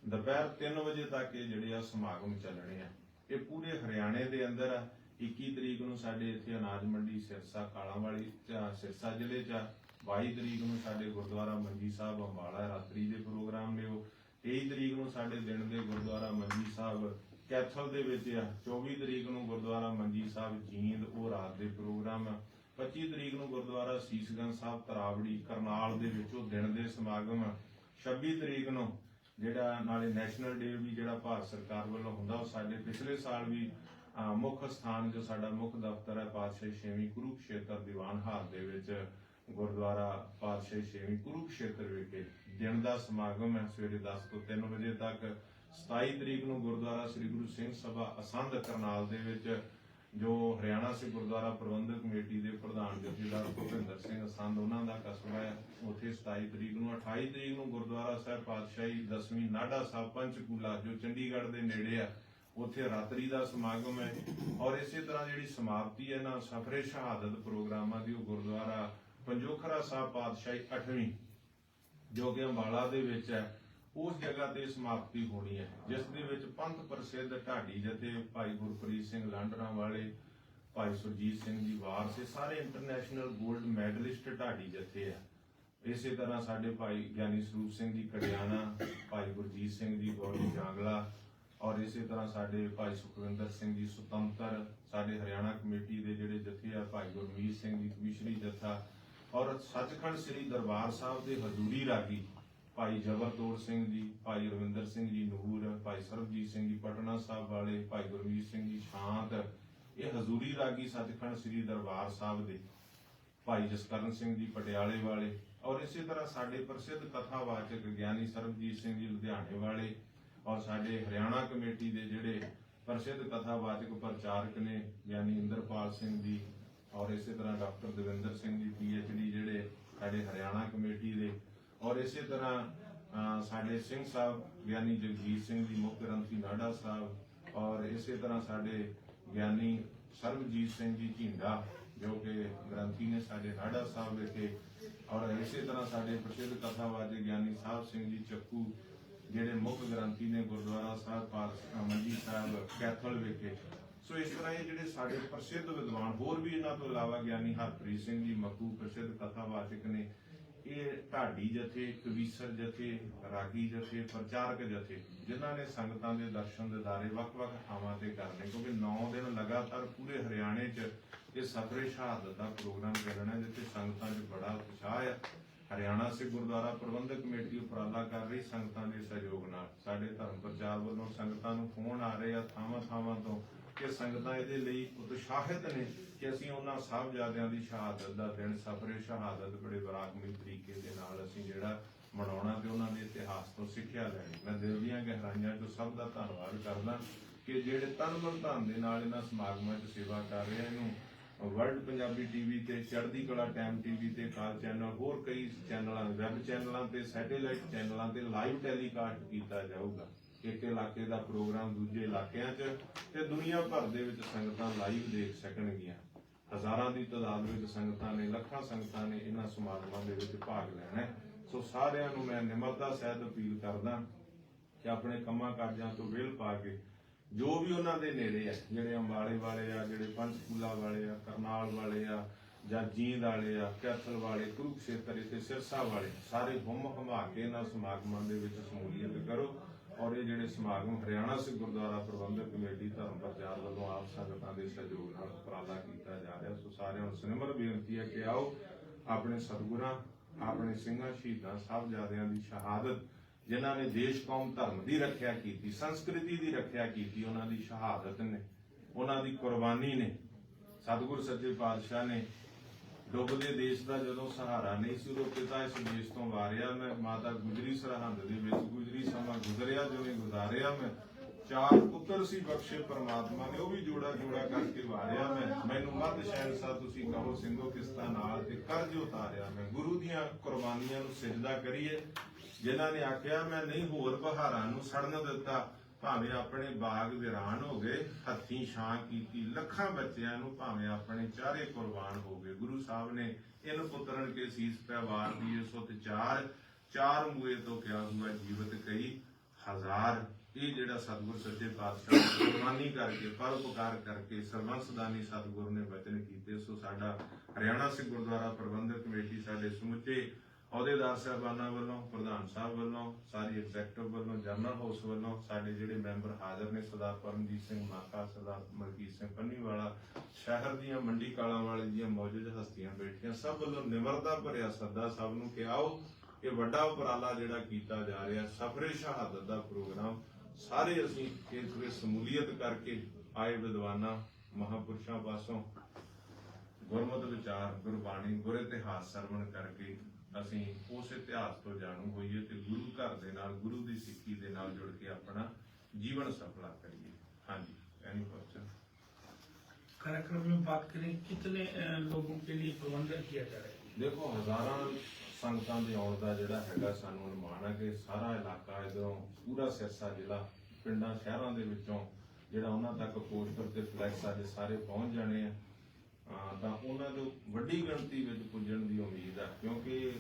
ਦੁਪਹਿਰ 3 ਵਜੇ ਤੱਕ ਇਹ ਜਿਹੜੇ ਆ ਸਮਾਗਮ ਚੱਲਣੇ ਆ। ਇਹ ਪੂਰੇ ਹਰਿਆਣੇ ਦੇ ਅੰਦਰ ਆ। 21 ਤਰੀਕ ਨੂੰ ਸਾਡੇ ਇੱਥੇ ਅਨਾਜ ਮੰਡੀ ਸਿਰਸਾ ਕਾਲਾਂ ਵਾਲੀ ਚ- ਸਿਰਸਾ ਜ਼ਿਲ੍ਹੇ 'ਚ 22 ਤਰੀਕ ਨੂੰ ਸਾਡੇ ਗੁਰਦੁਆਰਾ ਮੰਜੀ ਸਾਹਿਬ ਅੰਬਾਲਾ ਰਾਤਰੀ ਦੇ ਪ੍ਰੋਗਰਾਮ ਨੇ ਉਹ। 23 ਤਰੀਕ ਨੂੰ ਸਾਡੇ ਦਿਨ ਦੇ ਗੁਰਦੁਆਰਾ ਮੰਜੀ ਸਾਹਿਬ ਕੈਥਲ ਦੇ ਵਿੱਚ ਆ। 24 ਤਰੀਕ ਨੂੰ ਗੁਰਦੁਆਰਾ ਮੰਜੀ ਸਾਹਿਬ ਜੀਂਦ, ਉਹ ਰਾਤ ਦੇ ਪ੍ਰੋਗਰਾਮ ਆ। 25 ਤਰੀਕ ਨੂੰ ਗੁਰਦੁਆਰਾ ਸੀਸਗੰਜ ਸਾਹਿਬ ਤਰਾਵੜੀ, ਕਰਨਾਲ ਦੇ ਵਿੱਚ ਉਹ ਦਿਨ ਦੇ ਸਮਾਗਮ ਆ। 26 ਤਰੀਕ ਨੂੰ ਜਿਹੜਾ ਨਾਲੇ ਨੈਸ਼ਨਲ ਡੇ ਵੀ ਜਿਹੜਾ ਭਾਰਤ ਸਰਕਾਰ ਵੱਲੋਂ ਹੁੰਦਾ, ਉਹ ਸਾਡੇ ਪਿਛਲੇ ਸਾਲ ਵੀ ਮੁੱਖ ਸਥਾਨ ਜੋ ਸਾਡਾ ਮੁੱਖ ਦਫ਼ਤਰ ਹੈ ਪਾਤਸ਼ਾਹੀ ਛੇਵੀਂ ਕੁਰੂਕਸ਼ੇਤਰ ਦੀਵਾਨ ਹਾਲ ਦੇ ਵਿੱਚ ਗੁਰਦੁਆਰਾ ਪਾਤਸ਼ਾਹੀ ਛੇਵੀਂ ਕੁਰੂਕਸ਼ੇਤਰ ਵਿਖੇ ਦਿਨ ਦਾ ਸਮਾਗਮ ਹੈ ਸਵੇਰੇ 10 ਤੋਂ 3 ਵਜੇ ਤੱਕ। 27 ਤਰੀਕ ਨੂੰ ਗੁਰਦੁਆਰਾ ਸ੍ਰੀ ਗੁਰੂ ਸਿੰਘ ਸਭਾ ਅਸੰਧ ਕਰਨਾਲ ਦੇ ਵਿੱਚ, ਜੋ ਹਰਿਆਣਾ ਸੇ ਗੁਰਦੁਆਰਾ ਪ੍ਰਬੰਧਕ ਕਮੇਟੀ ਦੇ ਪ੍ਰਧਾਨ ਜਥੇਦਾਰ ਭੁਪਿੰਦਰ ਸਿੰਘ ਅਸੰਧ ਉਹਨਾਂ ਦਾ ਕਸਬਾ ਹੈ। ਉੱਥੇ 27 ਤਰੀਕ ਨੂੰ 28 ਤਰੀਕ ਨੂੰ ਗੁਰਦੁਆਰਾ ਸਾਹਿਬ ਪਾਤਸ਼ਾਹੀ ਦਸਵੀਂ ਨਾਡਾ ਸਾਹਿਬ ਪੰਚਕੂਲਾ, ਜੋ ਚੰਡੀਗੜ੍ਹ ਦੇ ਨੇੜੇ ਆ ਉੱਥੇ ਰਾਤਰੀ ਦਾ ਸਮਾਗਮ ਹੈ ਔਰ ਇਸੇ ਤਰ੍ਹਾਂ ਜਿਹੜੀ ਸਮਾਪਤੀ ਹੈ ਨਾ, ਸਫਰੇ ਸ਼ਹਾਦਤ ਪ੍ਰੋਗਰਾਮਾਂ ਦੀ ਉਹ ਗੁਰਦੁਆਰਾ ਪੰਜੋਖਰਾ ਸਾਹਿਬ ਪਾਤਸ਼ਾਹੀ 8ਵੀਂ ਜੋ ਕਿ ਅੰਬਾਲਾ ਦੇ ਵਿੱਚ ਹੈ, ਉਸ ਜਗ੍ਹਾ ਤੇ ਸਮਾਪਤੀ ਹੋਣੀ ਹੈ। ਜਿਸ ਦੇ ਵਿੱਚ ਪੰਥ ਪ੍ਰਸਿੱਧ ਢਾਡੀ ਜਥੇ ਭਾਈ ਗੁਰਪ੍ਰੀਤ ਸਿੰਘ ਲਾਂਡਰਾਂ ਵਾਲੇ ਭਾਈ ਸੁਰਜੀਤ ਸਿੰਘ ਜੀ ਵਾਰਸ ਸਾਰੇ ਇੰਟਰਨੈਸ਼ਨਲ 골ਡ ਮੈਡਲਿਸਟ ਢਾਡੀ ਜਥੇ ਆ। ਇਸੇ ਤਰ੍ਹਾਂ ਸਾਡੇ ਭਾਈ ਗਿਆਨੀ ਸਰੂਪ ਸਿੰਘ ਜੀ ਕੜਿਆਣਾ ਭਾਈ ਗੁਰਜੀਤ ਸਿੰਘ ਜੀ, ਗੌਰੀ ਜਾਂਗਲਾ ਔਰ ਇਸੇ ਤਰ੍ਹਾਂ ਸਾਡੇ ਭਾਈ ਸੁਖਵਿੰਦਰ ਸਿੰਘ ਜੀ ਸੁਤੰਤਰ, ਸਾਡੇ ਹਰਿਆਣਾ ਕਮੇਟੀ ਦੇ ਜਿਹੜੇ ਜਥੇ ਆ, ਭਾਈ ਗੁਰਮੀਤ ਸਿੰਘ ਜੀ ਕਮਿਸ਼ਰੀ ਜਥਾ ਔਰ ਸੱਚਖੰਡ ਸ੍ਰੀ ਦਰਬਾਰ ਸਾਹਿਬ ਦੇ ਹਜ਼ੂਰੀ ਰਾਗੀ ਭਾਈ ਜਬਰਦੌਰ ਸਿੰਘ ਜੀ, ਭਾਈ ਰਵਿੰਦਰ ਸਿੰਘ ਜੀ ਨੂਰ, ਭਾਈ ਸਰਬਜੀਤ ਸਿੰਘ ਜੀ ਪਟਨਾ ਸਾਹਿਬ ਵਾਲੇ, ਭਾਈ ਗੁਰਮੀਤ ਸਿੰਘ ਜੀ ਸ਼ਾਂਤ, ਇਹ ਹਜ਼ੂਰੀ ਰਾਗੀ ਸੱਚਖੰਡ ਸ੍ਰੀ ਦਰਬਾਰ ਸਾਹਿਬ ਦੇ ਭਾਈ ਜਸਕਰਨ ਸਿੰਘ ਜੀ ਪਟਿਆਲੇ ਵਾਲੇ ਔਰ ਇਸੇ ਤਰ੍ਹਾਂ ਸਾਡੇ ਪ੍ਰਸਿੱਧ ਕਥਾਵਾਚਕ ਗਿਆਨੀ ਸਰਬਜੀਤ ਸਿੰਘ ਜੀ ਲੁਧਿਆਣੇ ਵਾਲੇ ਔਰ ਸਾਡੇ ਹਰਿਆਣਾ ਕਮੇਟੀ ਦੇ ਜਿਹੜੇ ਪ੍ਰਸਿੱਧ ਕਥਾਵਾਚਕ ਪ੍ਰਚਾਰਕ ਨੇ ਗਿਆਨੀ ਇੰਦਰਪਾਲ ਸਿੰਘ ਜੀ ਔਰ ਇਸੇ ਤਰ੍ਹਾਂ ਡਾਕਟਰ ਦਵਿੰਦਰ ਸਿੰਘ ਜੀ ਡੀ ਜਿਹੜੇ ਸਾਡੇ ਹਰਿਆਣਾ ਕਮੇਟੀ ਦੇ ਔਰ ਇਸੇ ਤਰ੍ਹਾਂ ਸਾਡੇ ਸਿੰਘ ਸਾਹਿਬ ਗਿਆਨੀ ਜਗਜੀਤ ਸਿੰਘ ਜੀ, ਮੁੱਖ ਗ੍ਰੰਥੀ ਨਾਡਾ ਸਾਹਿਬ ਔਰ ਇਸੇ ਤਰ੍ਹਾਂ ਸਾਡੇ ਗਿਆਨੀ ਸਰਬਜੀਤ ਸਿੰਘ ਜੀ ਝਿੰਡਾ ਜੋ ਕਿ ਗ੍ਰੰਥੀ ਨੇ ਸਾਡੇ ਨਾਡਾ ਸਾਹਿਬ ਵਿਖੇ ਔਰ ਇਸੇ ਤਰ੍ਹਾਂ ਸਾਡੇ ਪ੍ਰਸਿੱਧ ਕਥਾਵਾਚਕ ਗਿਆਨੀ ਸਾਹਿਬ ਸਿੰਘ ਜੀ ਚੱਕੂ ਜਿਹੜੇ ਮੁੱਖ ਗ੍ਰੰਥੀ ਨੇ ਗੁਰਦੁਆਰਾ ਸਾਹਿਬ ਪਾਤ ਮੰਜੀ ਸਾਹਿਬ, ਕੈਥਲ ਵਿਖੇ। ਸੋ ਇਸ ਤਰ੍ਹਾਂ ਇਹ ਜਿਹੜੇ ਸਾਡੇ ਪ੍ਰਸਿੱਧ ਵਿਦਵਾਨ, ਹੋਰ ਵੀ ਇਹਨਾਂ ਤੋਂ ਇਲਾਵਾ ਗਿਆਨੀ ਹਰਪ੍ਰੀਤ ਸਿੰਘ ਜੀ ਮੱਕੂ ਪ੍ਰਸਿੱਧ ਕਥਾਵਾਚਕ ਨੇ, ਇਹ ਢਾਡੀ ਜਥੇ, ਕਵੀਸਰ ਜਥੇ, ਰਾਗੀ ਜਥੇ, ਪ੍ਰਚਾਰਕ ਜਥੇ, ਜਿਨ੍ਹਾਂ ਨੇ ਸੰਗਤਾਂ ਦੇ ਦਰਸ਼ਨ ਦਿਦਾਰੇ ਵੱਖ-ਵੱਖ ਥਾਵਾਂ ਤੇ ਕਰਨੇ ਕਿਉਂਕਿ 9 ਦਿਨ ਲਗਾਤਾਰ ਪੂਰੇ ਹਰਿਆਣੇ 'ਚ ਇਹ ਸਫਰੇ ਸ਼ਹਾਦਤ ਦਾ ਪ੍ਰੋਗਰਾਮ ਚੱਲਣਾ ਜਿੱਥੇ ਸੰਗਤਾਂ 'ਚ ਬੜਾ ਉਤਸ਼ਾਹ ਹੈ ਹਰਿਆਣਾ ਸੇ ਗੁਰਦੁਆਰਾ ਪ੍ਰਬੰਧਕ ਕਮੇਟੀ ਉਪਰਾਲਾ ਕਰ ਰਹੀ ਸੰਗਤਾਂ ਦੇ ਸਹਿਯੋਗ ਨਾਲ। ਸਾਡੇ ਧਰਮ ਪ੍ਰਚਾਰ ਵੱਲੋਂ ਸੰਗਤਾਂ ਨੂੰ ਫੋਨ ਆ ਰਹੇ ਆ ਥਾਵਾਂ ਥਾਵਾਂ ਤੋਂ ਕਿ ਸੰਗਤਾਂ ਇਹਦੇ ਲਈ ਉਤਸ਼ਾਹਿਤ ਨੇ ਕਿ ਅਸੀਂ ਉਹਨਾਂ ਸਾਹਿਬਜ਼ਾਦਿਆਂ ਦੀ ਸ਼ਹਾਦਤ ਦਾ ਦਿਨ ਸਫਰੇ ਸ਼ਹਾਦਤ ਬੜੇ ਬਰਾਕਮਈ ਤਰੀਕੇ ਦੇ ਨਾਲ ਅਸੀਂ ਜਿਹੜਾ ਮਨਾਉਣਾ ਤੇ ਉਹਨਾਂ ਦੇ ਇਤਿਹਾਸ ਤੋਂ ਸਿੱਖਿਆ ਲੈਣੀ। ਮੈਂ ਦਿਲ ਦੀਆਂ ਗਹਿਰਾਈਆਂ ਤੋਂ ਸਭ ਦਾ ਧੰਨਵਾਦ ਕਰਦਾ ਕਿ ਜਿਹੜੇ ਤਨ ਮਨ ਧਨ ਦੇ ਨਾਲ ਇਹਨਾਂ ਸਮਾਗਮਾਂ 'ਚ ਸੇਵਾ ਕਰ ਰਹੇ ਆ, ਇਹਨੂੰ ਵਰਲਡ ਪੰਜਾਬੀ ਟੀਵੀ ਤੇ ਚੜ੍ਹਦੀ ਕਲਾ ਟਾਈਮ ਟੀਵੀ ਤੇ ਕਾਲ ਚੈਨਲ ਹੋਰ ਕਈ ਚੈਨਲਾਂ ਵੈਬ ਚੈਨਲਾਂ ਤੇ ਸੈਟੇਲਾਈਟ ਚੈਨਲਾਂ ਤੇ ਲਾਈਵ ਟੈਲੀਕਾਸਟ ਕੀਤਾ ਜਾਊਗਾ। ਇੱਕ ਇਲਾਕੇ ਦਾ ਪ੍ਰੋਗਰਾਮ ਦੂਜੇ ਇਲਾਕਿਆਂ 'ਚ ਤੇ ਦੁਨੀਆ ਭਰ ਦੇ ਵਿੱਚ ਸੰਗਤਾਂ ਲਾਈਵ ਦੇਖ ਸਕਣਗੀਆਂ। ਹਜ਼ਾਰਾਂ ਦੀ ਤਾਦਾਦ ਵਿੱਚ ਸੰਗਤਾਂ ਨੇ, ਲੱਖਾਂ ਸੰਗਤਾਂ ਨੇ ਇਹਨਾਂ ਸਮਾਗਮਾਂ ਦੇ ਵਿੱਚ ਭਾਗ ਲੈਣਾ ਸੋ ਸਾਰਿਆਂ ਨੂੰ ਮੈਂ ਨਿਮਰਤਾ ਸਹਿਤ ਅਪੀਲ ਕਰਦਾ ਕਿ ਆਪਣੇ ਕੰਮਾਂ ਕਾਜਾਂ ਤੋਂ ਵਿਹਲ ਪਾ ਕੇ ਜੋ ਵੀ ਉਹਨਾਂ ਦੇ ਨੇੜੇ ਆ, ਜਿਹੜੇ ਅੰਬਾਲੇ ਵਾਲੇ ਆ, ਜਿਹੜੇ ਪੰਚਕੂਲਾ ਵਾਲੇ ਆ, ਕਰਨਾਲ ਵਾਲੇ ਆ, ਜਾਂ ਜੀਂਦ ਵਾਲੇ ਆ, ਕੈਥਲ ਵਾਲੇ, ਕੁਰੂਕਸ਼ੇਤਰ ਤੇ ਸਿਰਸਾ ਵਾਲੇ ਸਾਰੇ ਹੁਮ ਹਮਾ ਕੇ ਇਹਨਾਂ ਸਮਾਗਮਾਂ ਦੇ ਵਿੱਚ ਸ਼ਮੂਲੀਅਤ ਕਰੋ ਔਰ ਇਹ ਜਿਹੜੇ ਸਮਾਗਮ ਹਰਿਆਣਾ ਸਿੱਖ ਗੁਰਦੁਆਰਾ ਪ੍ਰਬੰਧਕ ਕਮੇਟੀ ਧਰਮ ਪ੍ਰਚਾਰ ਵੱਲੋਂ ਆਪ ਸੰਗਤਾਂ ਦੇ ਸਹਿਯੋਗ ਨਾਲ ਉਪਰਾਲਾ ਕੀਤਾ ਜਾ ਰਿਹਾ, ਸੋ ਸਾਰਿਆਂ ਨੂੰ ਸਿਨਮਰ ਬੇਨਤੀ ਹੈ ਕਿ ਆਓ ਆਪਣੇ ਸਤਿਗੁਰਾਂ, ਆਪਣੇ ਸਿੰਘਾਂ, ਸ਼ਹੀਦਾਂ, ਸਾਹਿਬਜ਼ਾਦਿਆਂ ਦੀ ਸ਼ਹਾਦਤ ਜਿਨ੍ਹਾਂ ਨੇ ਦੇਸ਼ ਕੌਮ ਧਰਮ ਦੀ ਰੱਖਿਆ ਕੀਤੀ, ਸੰਸਕ੍ਰਿਤੀ ਦੀ ਰੱਖਿਆ ਕੀਤੀ, ਉਹਨਾਂ ਦੀ ਸ਼ਹਾਦਤ ਨੇ, ਉਹਨਾਂ ਦੀ ਕੁਰਬਾਨੀ ਨੇ। ਸਤਿਗੁਰ ਸੱਚੇ ਪਾਤਸ਼ਾਹ ਨੇ ਡੁੱਬਦੇ ਦੇਸ਼ ਦਾ ਜਦੋਂ ਸਹਾਰਾ ਨਹੀਂ ਸੀ ਉਦੋਂ ਪਿਤਾ ਇਸ ਦੇਸ਼ ਤੋਂ ਵਾਰਿਆ ਮੈਂ, ਮਾਤਾ ਗੁਜਰੀ ਸਰਹੰਦ ਦੇ ਵਿੱਚ ਗੁਜਰੀ ਸਮਾਂ ਗੁਜ਼ਰਿਆ, ਜਿਵੇਂ ਗੁਜ਼ਾਰਿਆ ਮੈਂ। ਚਾਰ ਪੁੱਤਰ ਸੀ ਬਖਸ਼ੇ ਪ੍ਰਮਾਤਮਾ ਨੇ, ਉਹ ਵੀ ਜੋੜਾ ਜੋੜਾ ਕਰਕੇ ਵਾਰਿਆ ਮੈਂ। ਮੈਨੂੰ ਮੱਧ ਸ਼ਹਿਨਸ਼ਾਹ ਤੁਸੀਂ ਕਹੋ ਸਿੰਘੋ ਕਿਸਤਾ ਨਾਲ ਤੇ ਕਰਜ਼ ਉਤਾਰਿਆ ਮੈਂ। ਗੁਰੂ ਦੀਆਂ ਕੁਰਬਾਨੀਆਂ ਨੂੰ ਸਿਜਦਾ ਕਰੀਏ। ਜਿਨ੍ਹਾਂ ਨੇ ਆਖਿਆ, ਮੈਂ ਨਹੀਂ ਹੋਰ ਬਹਾਰਾਂ ਨੂੰ ਸੜਨ ਦਿੱਤਾ, ਭਾਵੇਂ ਆਪਣੇ ਬਾਗ ਵਿਰਾਨ ਹੋ ਗਏ, ਹੱਥੀਂ ਛਾਂ ਕੀਤੀ, ਲੱਖਾਂ ਬੱਚਿਆਂ ਨੂੰ ਭਾਵੇਂ ਆਪਣੇ ਚਾਰੇ ਕੁਰਬਾਨ ਹੋ ਗਏ। ਗੁਰੂ ਸਾਹਿਬ ਨੇ ਇਨ ਪੁੱਤਰਨ ਕੇ ਸੀਸ ਪੈ ਵਾਰ ਦੀਏ ਚਾਰ ਚਾਰ ਮੂਏ ਤੋਂ ਕਿਆ ਹੁਆ ਜੀਵਤ ਕਈ ਹਜ਼ਾਰ। ਇਹ ਜਿਹੜਾ ਸਤਿਗੁਰ ਸੱਚੇ ਪਾਤਸ਼ਾਹ ਨੇ ਕੁਰਬਾਨੀ ਕਰਕੇ, ਪਰਉਪਕਾਰ ਕਰਕੇ ਸਰਵੰਸਦਾਨੀ ਸਤਿਗੁਰ ਨੇ ਬਚਨ ਕੀਤੇ, ਸੋ ਸਾਡਾ ਹਰਿਆਣਾ ਸਿੱਖ ਗੁਰਦੁਆਰਾ ਪ੍ਰਬੰਧਕ ਕਮੇਟੀ ਸਾਡੇ ਸਮੁੱਚੇ ਅਹੁਦੇਦਾਰ ਸਾਹਿਬਾਨਾਂ ਵੱਲੋਂ, ਪ੍ਰਧਾਨ ਸਾਹਿਬ ਵੱਲੋਂ, ਸਾਰੀ ਐਗਜ਼ੈਕਟਿਵ ਵੱਲੋਂ ਜਨਰਲ ਹਾਊਸ ਵੱਲੋਂ ਸਾਡੇ ਜਿਹੜੇ ਮੈਂਬਰ ਹਾਜ਼ਰ ਨੇ ਸਰਦਾਰ ਪਰਮਜੀਤ ਸਿੰਘ ਮਾਕਾ, ਸਰਦਾਰ ਮਲਕੀਤ ਸਿੰਘ ਪੰਨੀਵਾਲਾ, ਸ਼ਹਿਰ ਦੀਆਂ ਮੰਡੀ ਕਾਲਾਂ ਵਾਲੇ ਦੀਆਂ ਮੌਜੂਦ ਹਸਤੀਆਂ ਬੈਠੀਆਂ, ਸਭ ਵੱਲੋਂ ਨਿਮਰਤਾ ਭਰਿਆ ਸੱਦਾ ਸਭ ਨੂੰ ਕਿ ਆਓ ਇਹ ਵੱਡਾ ਉਪਰਾਲਾ ਜਿਹੜਾ ਕੀਤਾ ਜਾ ਰਿਹਾ, ਸਫਰੇ ਸ਼ਹਾਦਤ ਦਾ ਪ੍ਰੋਗਰਾਮ ਸਾਰੇ ਅਸੀਂ ਇਸ ਵਿੱਚ ਸਮੂਲੀਅਤ ਕਰਕੇ ਆਏ ਵਿਦਵਾਨਾਂ, ਮਹਾਪੁਰਸ਼ਾਂ ਪਾਸੋਂ ਗੁਰਮਤਿ ਵਿਚਾਰ, ਗੁਰਬਾਣੀ, ਗੁਰ ਇਤਿਹਾਸ ਸਰਵਣ ਕਰਕੇ ਅਸੀਂ ਉਸ ਇਤਿਹਾਸ ਤੋਂ ਜਾਣੂ ਹੋਈਏ ਤੇ ਗੁਰੂ ਘਰ ਦੇ ਨਾਲ ਗੁਰੂ ਦੀ ਸਿੱਖੀ ਦੇ ਨਾਲ ਜੁੜ ਕੇ ਆਪਣਾ ਜੀਵਨ ਸਫਲਾ ਕਰੀਏ ਹਾਂਜੀ ਐਨੀ ਕੁਐਸਚਨ कार्यक्रम में बात करें कितने अ, लोगों के लिए प्रबंधन किया जा रहा है ਦੇਖੋ ਹਜ਼ਾਰਾਂ ਸੰਗਤਾਂ ਦੇ ਆਉਣ ਦਾ ਜਿਹੜਾ ਹੈਗਾ ਸਾਨੂੰ ਅਨੁਮਾਨ ਹੈ ਕਿ ਸਾਰਾ ਇਲਾਕਾ ਇਧਰੋਂ ਪੂਰਾ ਸਿਰਸਾ ਜ਼ਿਲ੍ਹਾ ਪਿੰਡਾਂ ਸ਼ਹਿਰਾਂ ਦੇ ਵਿੱਚੋਂ ਜਿਹੜਾ ਉਹਨਾਂ ਤੱਕ ਪੋਸਟਰ ਤੇ ਫਲੈਕਸ ਅੱਜ ਸਾਰੇ ਪਹੁੰਚ ਜਾਣੇ ਆ ਅਹ ਤਾਂ ਉਹਨਾਂ ਨੂੰ ਵੱਡੀ ਗਿਣਤੀ ਵਿੱਚ ਪੁੱਜਣ ਦੀ ਉਮੀਦ ਹੈ ਕਿਉਂਕਿ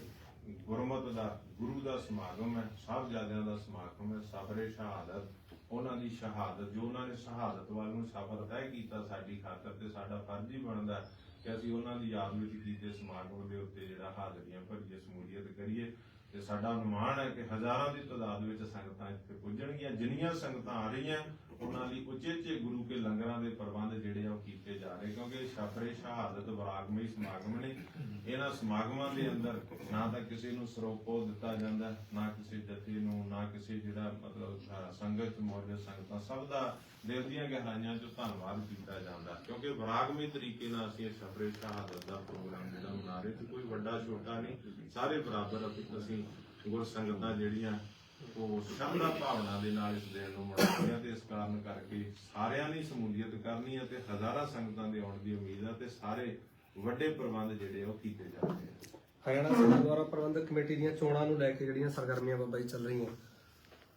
ਗੁਰਮਤਿ ਦਾ, ਗੁਰੂ ਦਾ ਸਮਾਗਮ ਹੈ, ਸਾਹਿਬਜ਼ਾਦਿਆਂ ਦਾ ਸਮਾਗਮ ਹੈ ਸਬਰੇ ਸ਼ਹਾਦਤ, ਉਹਨਾਂ ਦੀ ਸ਼ਹਾਦਤ, ਜੋ ਉਹਨਾਂ ਨੇ ਸ਼ਹਾਦਤ ਵੱਲ ਨੂੰ ਸਫ਼ਰ ਤੈਅ ਕੀਤਾ ਸਾਡੀ ਖਾਤਰ ਤੇ ਸਾਡਾ ਫਰਜ਼ ਹੀ ਬਣਦਾ ਕਿ ਅਸੀਂ ਉਹਨਾਂ ਦੀ ਯਾਦ ਵਿੱਚ ਕੀਤੇ ਸਮਾਗਮ ਦੇ ਉੱਤੇ ਜਿਹੜਾ ਹਾਜ਼ਰੀਆਂ ਭਰੀਏ ਸਮੂਲੀਅਤ ਕਰੀਏ। ਤੇ ਸਾਡਾ ਅਨੁਮਾਨ ਹੈ ਕਿ ਹਜ਼ਾਰਾਂ ਦੀ ਤਾਦਾਦ ਵਿੱਚ ਸੰਗਤਾਂ ਇੱਥੇ ਪੁੱਜਣਗੀਆਂ। ਜਿੰਨੀਆਂ ਸੰਗਤਾਂ ਆ ਰਹੀਆਂ, ਉਹਨਾਂ ਲਈ ਉਚੇਚੇ ਗੁਰੂ ਕੇ ਲੰਗਰਾਂ ਦੇ ਪ੍ਰਬੰਧ ਜਿਹੜੇ ਆ ਉਹ ਕੀਤੇ ਜਾ ਰਹੇ, ਕਿਉਂਕਿ ਸ਼ਫਰੇ ਸ਼ਹਾਦਤ ਵਿਰਾਗਮਈ ਸਮਾਗਮ ਨੇ। ਇਹਨਾਂ ਸਮਾਗਮਾਂ ਦੇ ਅੰਦਰ ਨਾ ਤਾਂ ਕਿਸੇ ਨੂੰ ਸਰੋਪੋ ਦਿੱਤਾ ਜਾਂਦਾ, ਨਾ ਕਿਸੇ ਜਥੇ ਨੂੰ, ਨਾ ਕਿਸੇ ਜਿਹੜਾ ਮਤਲਬ ਸੰਗਤ 'ਚ ਮੌਜੂਦ ਸੰਗਤਾਂ, ਸਭ ਦਾ ਦਿਲ ਦੀਆਂ ਗਹਿਰਾਈਆਂ 'ਚ ਧੰਨਵਾਦ ਕੀਤਾ ਜਾਂਦਾ। ਕਿਉਂਕਿ ਵਿਰਾਗਮਈ ਤਰੀਕੇ ਨਾਲ ਅਸੀਂ ਇਹ ਸ਼ਹਾਦਤ ਦਾ ਪ੍ਰੋਗਰਾਮ ਜਿਹੜਾ ਮਨਾ ਰਹੇ ਤੇ ਕੋਈ ਵੱਡਾ ਛੋਟਾ ਨਹੀਂ, ਸਾਰੇ ਬਰਾਬਰ ਅਸੀਂ ਗੁਰ ਸੰਗਤਾਂ ਜਿਹੜੀਆਂ ਉਹ ਸ਼ਰਧਾ ਭਾਵਨਾ ਦੇ ਨਾਲ ਇਸ ਦਿਨ ਨੂੰ ਮਨਾਉਂਦੇ ਆ ਤੇ ਇਸ ਕਾਰਨ ਕਰਕੇ ਸਾਰਿਆਂ ਨੇ ਸਮੂਲੀਅਤ ਕਰਨੀ ਹੈ ਤੇ ਹਜ਼ਾਰਾਂ ਸੰਗਤਾਂ ਦੇ ਆਉਣ ਦੀ ਉਮੀਦ ਹੈ ਤੇ ਸਾਰੇ ਵੱਡੇ ਪ੍ਰਬੰਧ ਜਿਹੜੇ ਉਹ ਕੀਤੇ ਜਾ ਰਹੇ ਆ। ਹਰਿਆਣਾ ਸਿੰਘ ਗੁਰਦੁਆਰਾ ਪ੍ਰਬੰਧਕ ਕਮੇਟੀ ਦੀਆਂ ਚੋਣਾਂ ਨੂੰ ਲੈ ਕੇ ਜਿਹੜੀਆਂ ਸਰਗਰਮੀਆਂ ਬਾਬਾ ਜੀ ਚੱਲ ਰਹੀਆਂ।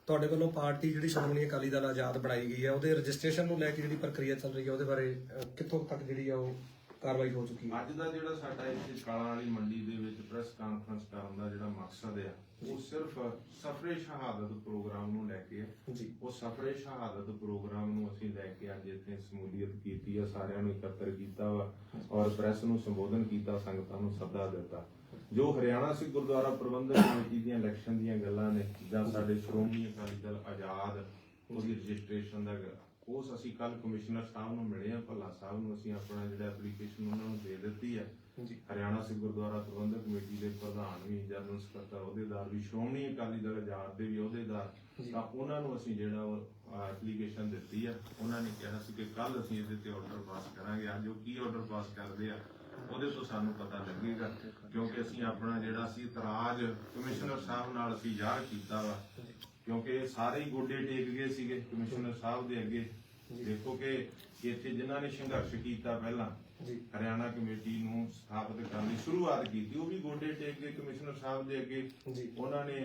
ਤੁਹਾਡੇ ਵੱਲੋਂ ਪਾਰਟੀ ਜਿਹੜੀ ਸ਼੍ਰੋਮਣੀ ਅਕਾਲੀ ਦਲ ਆਜ਼ਾਦ ਬਣਾਈ ਗਈ ਹੈ ਉਹਦੇ ਰਜਿਸਟ੍ਰੇਸ਼ਨ ਨੂੰ ਲੈ ਕੇ ਜਿਹੜੀ ਪ੍ਰਕਿਰਿਆ ਚੱਲ ਰਹੀ ਹੈ ਉਹਦੇ ਬਾਰੇ ਅਹ, ਕਿੱਥੋਂ ਤੱਕ ਜਿਹੜੀ ਆ ਉਹ ਕਾਰਵਾਈ ਹੋ ਚੁੱਕੀ ਹੈ। ਅੱਜ ਦਾ ਜਿਹੜਾ ਸਾਡਾ ਇੱਥੇ ਕਾਲਾਂ ਵਾਲੀ ਮੰਡੀ ਦੇ ਵਿੱਚ ਪ੍ਰੈਸ ਕਾਨਫਰੰਸ ਕਰਨ ਦਾ ਜਿਹੜਾ ਮਕਸਦ ਆ ਉਹ ਸਿਰਫ ਸਫਰੇ ਸ਼ਹਾਦਤ ਪ੍ਰੋਗਰਾਮ ਨੂੰ ਲੈ ਕੇ ਹੈ ਜੀ। ਉਹ ਸਫਰੇ ਸ਼ਹਾਦਤ ਪ੍ਰੋਗਰਾਮ ਨੂੰ ਅਸੀਂ ਲੈ ਕੇ ਅੱਜ ਇੱਥੇ ਸਮੂਲੀਅਤ ਕੀਤੀ ਆ ਸਾਰਿਆਂ ਨੂੰ ਇਕੱਤਰ ਕੀਤਾ ਵਾ ਔਰ ਪ੍ਰੈਸ ਨੂੰ ਸੰਬੋਧਨ ਕੀਤਾ ਸੰਗਤਾਂ ਨੂੰ ਸੱਦਾ ਦਿੱਤਾ। ਜੋ ਹਰਿਆਣਾ ਸਿੱਖ ਗੁਰਦੁਆਰਾ ਪ੍ਰਬੰਧਕ ਕਮੇਟੀ ਦੀਆਂ ਇਲੈਕਸ਼ਨ ਦੀਆਂ ਗੱਲਾਂ ਨੇ ਜਾਂ ਸਾਡੇ ਸ਼੍ਰੋਮਣੀ ਅਕਾਲੀ ਦਲ ਆਜ਼ਾਦ ਉਹਦੀ ਰਜਿਸਟ੍ਰੇਸ਼ਨ ਦਾ ਉਸ ਅਸੀਂ ਕੱਲ ਕਮਿਸ਼ਨਰ ਸਾਹਿਬ ਨੂੰ ਮਿਲੇ ਆ ਭੱਲਾ ਸਾਹਿਬ ਨੂੰ ਅਸੀਂ ਆਪਣਾ ਜਿਹੜਾ ਐਪਲੀਕੇਸ਼ਨ ਉਹਨਾਂ ਨੂੰ ਦੇ ਦਿੱਤੀ ਹੈ। ਹਰਿਆਣਾ ਸਿੱਖ ਗੁਰਦੁਆਰਾ ਪ੍ਰਬੰਧਕ ਕਮੇਟੀ ਦੇ ਪ੍ਰਧਾਨ ਵੀ ਜਨਰਲ ਸਕੱਤਰ ਅਹੁਦੇਦਾਰ ਵੀ ਸ਼੍ਰੋਮਣੀ ਅਕਾਲੀ ਦਲ ਆਜ਼ਾਦ ਦੇ ਵੀ ਅਹੁਦੇਦਾਰ। ਤਾਂ ਉਹਨਾਂ ਨੂੰ ਅਸੀਂ ਜਿਹੜਾ ਐਪਲੀਕੇਸ਼ਨ ਦਿੱਤੀ ਆ ਉਹਨਾਂ ਨੇ ਕਿਹਾ ਸੀ ਕਿ ਕੱਲ ਅਸੀਂ ਇਹਦੇ ਤੇ ਆਰਡਰ ਪਾਸ ਕਰਾਂਗੇ। ਅੱਜ ਉਹ ਕੀ ਆਰਡਰ ਪਾਸ ਕਰਦੇ ਆ ਉਹਦੇ ਤੋਂ ਸਾਨੂੰ ਪਤਾ ਲੱਗੇਗਾ। ਕਿਉਂਕਿ ਅਸੀਂ ਆਪਣਾ ਜਿਹੜਾ ਸੀ ਇਤਰਾਜ਼ ਕਮਿਸ਼ਨਰ ਸਾਹਿਬ ਨਾਲ ਅਸੀਂ ਜ਼ਾਹਰ ਕੀਤਾ ਵਾ। ਕਿਉਂਕਿ ਸਾਰੇ ਹੀ ਗੋਡੇ ਟੇਕ ਗਏ ਸੀਗੇ ਕਮਿਸ਼ਨਰ ਸਾਹਿਬ ਦੇ ਅੱਗੇ। ਦੇਖੋ ਕਿ ਇੱਥੇ ਜਿਨ੍ਹਾਂ ਨੇ ਸੰਘਰਸ਼ ਕੀਤਾ ਪਹਿਲਾਂ ਹਰਿਆਣਾ ਕਮੇਟੀ ਨੂੰ ਸਥਾਪਿਤ ਕਰਨ ਦੀ ਸ਼ੁਰੂਆਤ ਕੀਤੀ ਉਹ ਵੀ ਗੋਡੇ ਟੇਕ ਕੇ ਕਮਿਸ਼ਨਰ ਸਾਹਿਬ ਦੇ ਅੱਗੇ। ਉਹਨਾਂ ਨੇ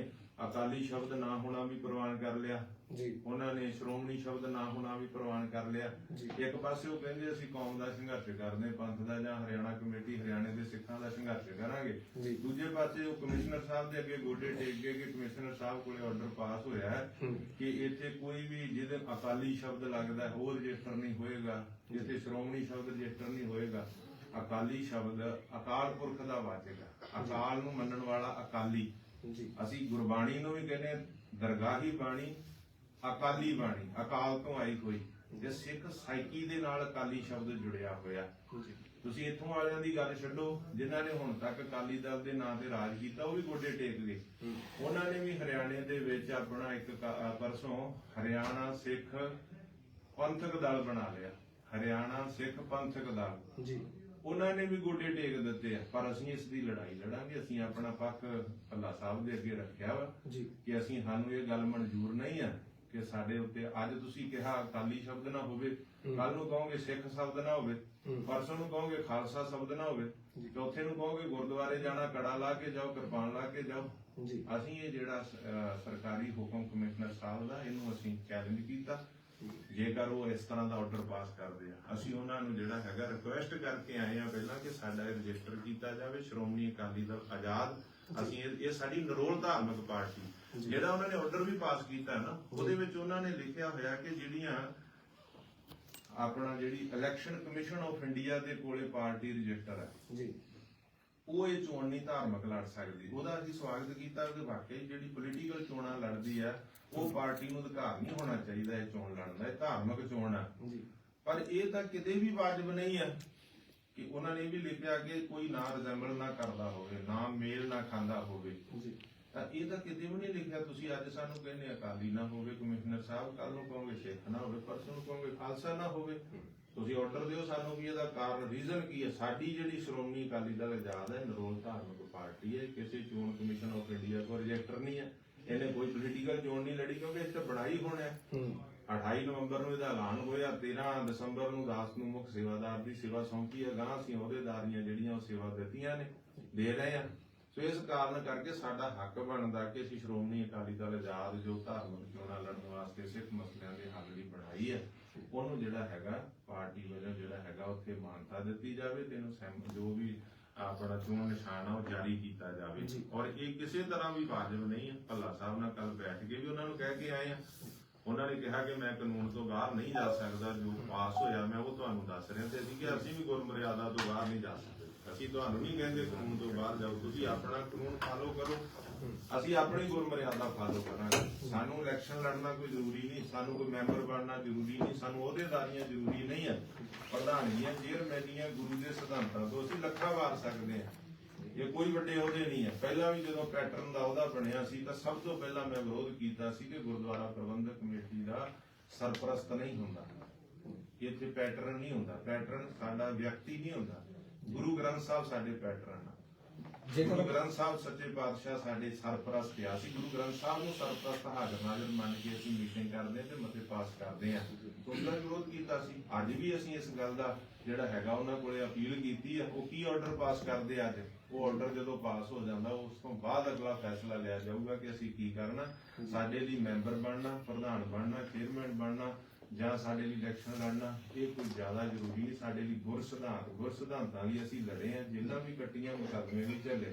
ਅਕਾਲੀ ਸ਼ਬਦ ਨਾ ਹੋਣਾ ਵੀ ਪ੍ਰਵਾਨ ਕਰ ਲਿਆ। ਜੀ। ਉਹਨਾਂ ਨੇ ਸ਼੍ਰੋਮਣੀ ਸ਼ਬਦ ਨਾ ਹੋਣਾ ਵੀ ਪ੍ਰਵਾਨ ਕਰ ਲਿਆ। ਜੀ। ਇੱਕ ਪਾਸੇ ਉਹ ਕਹਿੰਦੇ ਅਸੀਂ ਕੌਮ ਦਾ ਸੰਘਰਸ਼ ਕਰਦੇ ਪੰਥ ਦਾ ਜਾਂ ਹਰਿਆਣਾ ਕਮੇਟੀ ਹਰਿਆਣੇ ਦੇ ਸਿੱਖਾਂ ਦਾ ਸੰਘਰਸ਼ ਕਰਾਂਗੇ। ਜੀ। ਦੂਜੇ ਪਾਸੇ ਉਹ ਕਮਿਸ਼ਨਰ ਸਾਹਿਬ ਦੇ ਅੱਗੇ ਗੋਡੇ ਟੇਕ ਗਏ ਕਿ ਕਮਿਸ਼ਨਰ ਸਾਹਿਬ ਕੋਲੇ ਆਰਡਰ ਪਾਸ ਹੋਇਆ ਹੈ ਹੂੰ। ਕਿ ਇੱਥੇ ਕੋਈ ਵੀ ਜਿਹਦੇ ਅਕਾਲੀ ਸ਼ਬਦ ਲੱਗਦਾ ਹੈ, ਉਹ ਰਜਿਸਟਰ ਨਹੀਂ ਹੋਏਗਾ ਜਿੱਥੇ ਸ਼੍ਰੋਮਣੀ ਸ਼ਬਦ ਰਜਿਸਟਰ ਨਹੀਂ ਹੋਏਗਾ ਅਕਾਲੀ ਸ਼ਬਦ ਅਕਾਲ ਪੁਰਖ ਦਾ ਵਾਚਕ ਹੈ। ਅਕਾਲ ਨੂੰ ਮੰਨਣ ਵਾਲਾ ਅਕਾਲੀ। ਜੀ। ਅਸੀਂ ਗੁਰਬਾਣੀ ਨੂੰ ਵੀ ਕਹਿੰਦੇ ਹਾਂ, ਦਰਗਾਹੀ ਬਾਣੀ ਅਕਾਲੀ ਬਾਣੀ ਅਕਾਲ ਤੋਂ ਆਈ ਹੋਈ ਜੇ ਸਿੱਖ ਸਾਈਕੀ ਦੇ ਨਾਲ ਅਕਾਲੀ ਸ਼ਬਦ ਜੁੜਿਆ ਹੋਇਆ। ਤੁਸੀਂ ਇੱਥੋਂ ਵਾਲਿਆਂ ਦੀ ਗੱਲ ਛੱਡੋ ਜਿਨ੍ਹਾਂ ਨੇ ਹੁਣ ਤੱਕ ਅਕਾਲੀ ਦਲ ਦੇ ਨਾਂ ਤੇ ਰਾਜ ਕੀਤਾ ਉਹ ਵੀ ਗੋਡੇ ਟੇਕ ਗਏ। ਉਹਨਾਂ ਨੇ ਵੀ ਹਰਿਆਣੇ ਦੇ ਵਿੱਚ ਆਪਣਾ ਇੱਕ ਕ- ਪਰਸੋਂ ਹਰਿਆਣਾ ਸਿੱਖ ਪੰਥਕ ਦਲ ਬਣਾ ਲਿਆ। ਹਰਿਆਣਾ ਸਿੱਖ ਪੰਥਕ ਦਲ। ਜੀ। ਉਹਨਾਂ ਨੇ ਵੀ ਗੋਡੇ ਟੇਕ ਦਿੱਤੇ ਆ ਪਰ ਅਸੀਂ ਇਸ ਦੀ ਲੜਾਈ ਲੜਾਂਗੇ ਅਸੀਂ ਆਪਣਾ ਪੱਖ ਅੱਲਾ ਸਾਹਿਬ ਦੇ ਅੱਗੇ ਰੱਖਿਆ ਵਾ ਜੀ। ਕਿ ਅਸੀਂ ਸਾਨੂੰ ਇਹ ਗੱਲ ਮਨਜ਼ੂਰ ਨਹੀਂ ਆ ਕਿ ਸਾਡੇ ਉੱਤੇ ਅੱਜ ਤੁਸੀਂ ਕਿਹਾ ਅਕਾਲੀ ਸ਼ਬਦ ਨਾ ਹੋਵੇ ਕੱਲ ਨੂੰ ਕਹੋਗੇ ਸਿੱਖ ਸ਼ਬਦ ਨਾ ਹੋਵੇ ਪਰਸੋਂ ਨੂੰ ਕਹੋਗੇ ਖਾਲਸਾ ਸ਼ਬਦ ਨਾ ਹੋਵੇ ਚੌਥੇ ਨੂੰ ਕਹੋਗੇ ਗੁਰਦੁਆਰੇ ਜਾਣਾ ਕੜਾ ਲਾ ਕੇ ਜਾਓ ਕਿਰਪਾਨ ਲਾ ਕੇ ਜਾਓ। ਅਸੀਂ ਇਹ ਜਿਹੜਾ ਸਰਕਾਰੀ ਹੁਕਮ ਕਮਿਸ਼ਨਰ ਸਾਹਿਬ ਦਾ ਇਹਨੂੰ ਅਸੀਂ ਚੈਲੰਜ ਕੀਤਾ। ਜੇਕਰ ਉਹ ਇਸ ਤਰ੍ਹਾਂ ਦਾ ਆਰਡਰ ਪਾਸ ਕਰਦੇ ਆ ਅਸੀਂ ਉਹਨਾਂ ਨੂੰ ਜਿਹੜਾ ਹੈਗਾ ਰਿਕੁਐਸਟ ਕਰਕੇ ਆਏ ਆ ਪਹਿਲਾਂ ਕਿ ਸਾਡਾ ਇਹ ਰਜਿਸਟਰ ਕੀਤਾ ਜਾਵੇ। ਸ਼੍ਰੋਮਣੀ ਅਕਾਲੀ ਦਲ ਆਜ਼ਾਦ ਅਸੀਂ ਇਹ ਇਹ ਸਾਡੀ ਨਰੋਲ ਧਾਰਮਿਕ ਪਾਰਟੀ। ਜਿਹੜਾ ਉਹਨਾਂ ਨੇ ਆਰਡਰ ਵੀ ਪਾਸ ਕੀਤਾ ਨਾ ਉਹਦੇ ਵਿੱਚ ਉਹਨਾਂ ਨੇ ਲਿਖਿਆ ਹੋਇਆ ਕਿ ਜਿਹੜੀਆਂ ਆਪਣਾ ਜਿਹੜੀ ਇਲੈਕਸ਼ਨ ਕਮਿਸ਼ਨ ਆਫ ਇੰਡੀਆ ਦੇ ਕੋਲੇ ਪਾਰਟੀ ਰਜਿਸਟਰ ਹੈ ਜੀ। ਉਹ ਇਹ ਚੋਣ ਨਹੀਂ ਧਾਰਮਿਕ ਲੜ ਸਕਦੀ। ਉਹਦਾ ਅਸੀਂ ਸਵਾਗਤ ਕੀਤਾ ਕਿ ਵਾਕਈ ਜਿਹੜੀ ਪੋਲੀਟੀਕਲ ਚੋਣਾਂ ਲੜਦੀ ਆ ਉਹ ਪਾਰਟੀ ਨੂੰ ਅਧਿਕਾਰ ਨਹੀਂ ਹੋਣਾ ਚਾਹੀਦਾ ਇਹ ਚੋਣ ਲੜਨ ਦਾ ਇਹ ਧਾਰਮਿਕ ਚੋਣ ਆ। ਪਰ ਇਹ ਤਾਂ ਕਿਤੇ ਵੀ ਵਾਜਬ ਨਹੀਂ ਆ ਕਿ ਉਹਨਾਂ ਨੇ ਵੀ ਲਿਖਿਆ ਕਿ ਕੋਈ ਨਾ ਰਿਜ਼ੈਂਬਲ ਨਾ ਕਰਦਾ ਹੋਵੇ ਨਾ ਮੇਲ ਨਾ ਖਾਂਦਾ ਹੋਵੇ। ਤਾਂ ਇਹ ਤਾਂ ਕਿਤੇ ਵੀ ਨਹੀਂ ਲਿਖਿਆ। ਤੁਸੀਂ ਅੱਜ ਸਾਨੂੰ ਕਹਿੰਦੇ ਅਕਾਲੀ ਨਾ ਹੋਵੇ ਕਮਿਸ਼ਨਰ ਸਾਹਿਬ ਕੱਲ ਨੂੰ ਕਹੋਗੇ ਸਿੱਖ ਨਾ ਹੋਵੇ ਪਰਸੋਂ ਨੂੰ ਕਹੋਗੇ ਖਾਲਸਾ ਨਾ ਹੋਵੇ। ਤੁਸੀਂ ਆਰਡਰ ਦਿਓ ਸਾਨੂੰ ਵੀ ਇਹਦਾ ਕਾਰਨ ਰੀਜ਼ਨ ਕੀ ਹੈ ਸਾਡੀ ਜਿਹੜੀ ਸ਼੍ਰੋਮਣੀ ਅਕਾਲੀ ਦਲ ਆਜ਼ਾਦ ਹੈ ਨਰੋਲ ਧਾਰਮਿਕ ਪਾਰਟੀ ਹੈ ਕਿਸੇ ਚੋਣ ਕਮਿਸ਼ਨ ਆਫ ਇੰਡੀਆ ਕੋਲ ਰਜਿਸਟਰ ਨਹੀਂ ਹੈ ਇਹਨੇ ਕੋਈ ਪੋਲੀਟੀਕਲ ਚੋਣ ਨਹੀਂ ਲੜੀ ਕਿਉਂਕਿ ਤੇ ਬਣਾਈ ਹੋਣਾ ਹੈ। ਹੂੰ। 28 ਨਵੰਬਰ ਨੂੰ ਇਹਦਾ ਐਲਾਨ ਹੋਇਆ 13 ਦਸੰਬਰ ਨੂੰ ਦਾਸ ਨੂੰ ਮੁੱਖ ਸੇਵਾਦਾਰ ਦੀ ਸੇਵਾ ਸੌਂਪੀ ਹੈ। ਗਾਂ ਅਸੀਂ ਅਹੁਦੇਦਾਰੀਆਂ ਜਿਹੜੀਆਂ ਉਹ ਸੇਵਾ ਦਿੱਤੀਆਂ ਨੇ ਦੇ ਰਹੇ ਆ ਸੋ ਇਸ ਕਾਰਨ ਕਰਕੇ ਸਾਡਾ ਹੱਕ ਬਣਦਾ ਕਿ ਅਸੀਂ ਸ਼੍ਰੋਮਣੀ ਅਕਾਲੀ ਦਲ ਆਜ਼ਾਦ ਜੋ ਧਾਰਮਿਕ ਚੋਣਾਂ ਲੜਨ ਵਾਸਤੇ ਸਿੱਖ ਮਸਲਿਆਂ ਦੇ ਹੱਲ ਲਈ ਬਣਾਈ ਹੈ ਉਹਨੂੰ ਜਿਹੜਾ ਹੈਗਾ ਪਾਰਟੀ ਵੱਲੋਂ ਜਿਹੜਾ ਹੈਗਾ ਉੱਥੇ ਮਾਨਤਾ ਦਿੱਤੀ ਜਾਵੇ ਤੇ ਇਹਨੂੰ ਜੋ ਵੀ ਆਪਣਾ ਚੋਣ ਨਿਸ਼ਾਨ ਆ ਉਹ ਜਾਰੀ ਕੀਤਾ ਜਾਵੇ। ਔਰ ਇਹ ਕਿਸੇ ਤਰ੍ਹਾਂ ਵੀ ਵਾਜਬ ਨਹੀਂ ਹੈ ਭੱਲਾ ਸਾਹਿਬ ਨਾਲ ਕੱਲ ਬੈਠ ਕੇ ਵੀ ਉਹਨਾਂ ਨੂੰ ਕਹਿ ਕੇ ਆਏ ਆ। ਉਹਨਾਂ ਨੇ ਕਿਹਾ ਕਿ ਮੈਂ ਕਾਨੂੰਨ ਤੋਂ ਬਾਹਰ ਨਹੀਂ ਜਾ ਸਕਦਾ, ਜੋ ਪਾਸ ਹੋਇਆ ਮੈਂ ਉਹ ਤੁਹਾਨੂੰ ਦੱਸ ਰਿਹਾ ਤੇ ਅਸੀਂ ਕਿ ਅਸੀਂ ਵੀ ਗੁਰਮਰਿਆਦਾ ਤੋਂ ਬਾਹਰ ਨਹੀਂ ਜਾ ਸਕਦੇ। ਅਸੀਂ ਤੁਹਾਨੂੰ ਨਹੀਂ ਕਹਿੰਦੇ ਕਾਨੂੰਨ ਤੋਂ ਬਾਹਰ ਜਾਓ, ਤੁਸੀਂ ਆਪਣਾ ਕਾਨੂੰਨ ਫਾਲੋ ਕਰੋ। ਅਸੀਂ ਆਪਣੀ ਗੁਰਮਰਿਆਦਾ ਫਾਲੋ ਕਰਾਂਗੇ। ਸਾਨੂੰ ਇਲੈਕਸ਼ਨ ਲੜਨਾ ਕੋਈ ਜ਼ਰੂਰੀ ਨਹੀਂ, ਸਾਨੂੰ ਕੋਈ ਮੈਂਬਰ ਬਣਨਾ ਜ਼ਰੂਰੀ ਨਹੀਂ, ਸਾਨੂੰ ਅਹੁਦੇਦਾਰੀਆਂ ਜ਼ਰੂਰੀ ਨਹੀਂ ਹੈ। ਪ੍ਰਧਾਨੀਆਂ ਚੇਅਰਮੈਨੀਆਂ ਗੁਰੂ ਦੇ ਸਿਧਾਂਤਾਂ ਤੋਂ ਅਸੀਂ ਲੱਖਾਂ ਵਾਰ ਸਕਦੇ ਹਾਂ। ਇਹ ਕੋਈ ਵੱਡੇ ਅਹੁਦੇ ਨਹੀਂ ਹੈ। ਪਹਿਲਾਂ ਵੀ ਜਦੋਂ ਪੈਟਰਨ ਦਾ ਅਹੁਦਾ ਬਣਿਆ ਸੀ ਤਾਂ ਸਭ ਤੋਂ ਪਹਿਲਾਂ ਮੈਂ ਵਿਰੋਧ ਕੀਤਾ ਸੀ ਕਿ ਗੁਰਦੁਆਰਾ ਪ੍ਰਬੰਧਕ ਕਮੇਟੀ ਦਾ ਸਰਪ੍ਰਸਤ ਨਹੀਂ ਹੁੰਦਾ। ਇੱਥੇ ਪੈਟਰਨ ਨਹੀਂ ਹੁੰਦਾ। ਪੈਟਰਨ ਸਾਡਾ ਵਿਅਕਤੀ ਨਹੀਂ ਹੁੰਦਾ। ਗੁਰੂ ਗ੍ਰੰਥ ਸਾਹਿਬ ਸਾਡੇ ਪੈਟਰਨ ਆ। ਜੇਕਰ ਗੁਰੂ ਗ੍ਰੰਥ ਸਾਹਿਬ ਸੱਚੇ ਪਾਤਸ਼ਾਹ ਸਾਡੇ ਸਰਪ੍ਰਸਤ ਆ। ਸੀ ਗੁਰੂ ਗ੍ਰੰਥ ਸਾਹਿਬ ਨੂੰ ਸਰਪ੍ਰਸਤ ਹਾਜ਼ਰ ਨਾਜ਼ਰ ਮੰਨ ਕੇ ਅਸੀਂ ਮੀਟਿੰਗ ਕਰਦੇ ਤੇ ਮਤੇ ਪਾਸ ਕਰਦੇ ਹਾਂ। ਉਹਨਾਂ ਵਿਰੋਧ ਕੀਤਾ ਸੀ। ਅੱਜ ਵੀ ਅਸੀਂ ਇਸ ਗੱਲ ਦਾ ਜਿਹੜਾ ਹੈਗਾ ਉਹਨਾਂ ਕੋਲੇ ਅਪੀਲ ਕੀਤੀ ਆ। ਉਹ ਕੀ ਆਰਡਰ ਪਾਸ ਕਰਦੇ ਆ ਅੱਜ? ਉਹ ਆਰਡਰ ਜਦੋਂ ਪਾਸ ਹੋ ਜਾਂਦਾ, ਉਸ ਤੋਂ ਬਾਅਦ ਅਗਲਾ ਫੈਸਲਾ ਲਿਆ ਜਾਊਗਾ ਕਿ ਅਸੀਂ ਕੀ ਕਰਨਾ। ਸਾਡੇ ਲਈ ਮੈਂਬਰ ਬਣਨਾ, ਪ੍ਰਧਾਨ ਬਣਨਾ ਚੇਅਰਮੈਨ ਬਣਨਾ, ਜਾਂ ਸਾਡੇ ਲਈ ਇਲੈਕਸ਼ਨ ਲੜਨਾ, ਇਹ ਕੋਈ ਜ਼ਿਆਦਾ ਜ਼ਰੂਰੀ ਨਹੀਂ। ਸਾਡੇ ਲਈ ਗੁਰ ਸਿਧਾਂਤ, ਗੁਰ ਸਿਧਾਂਤਾਂ ਲਈ ਅਸੀਂ ਲੜੇ ਆ ਜਿੰਨਾ ਵੀ ਕੱਟੀਆਂ ਮੁਕੱਦਮੇ ਵੀ ਚੱਲੇ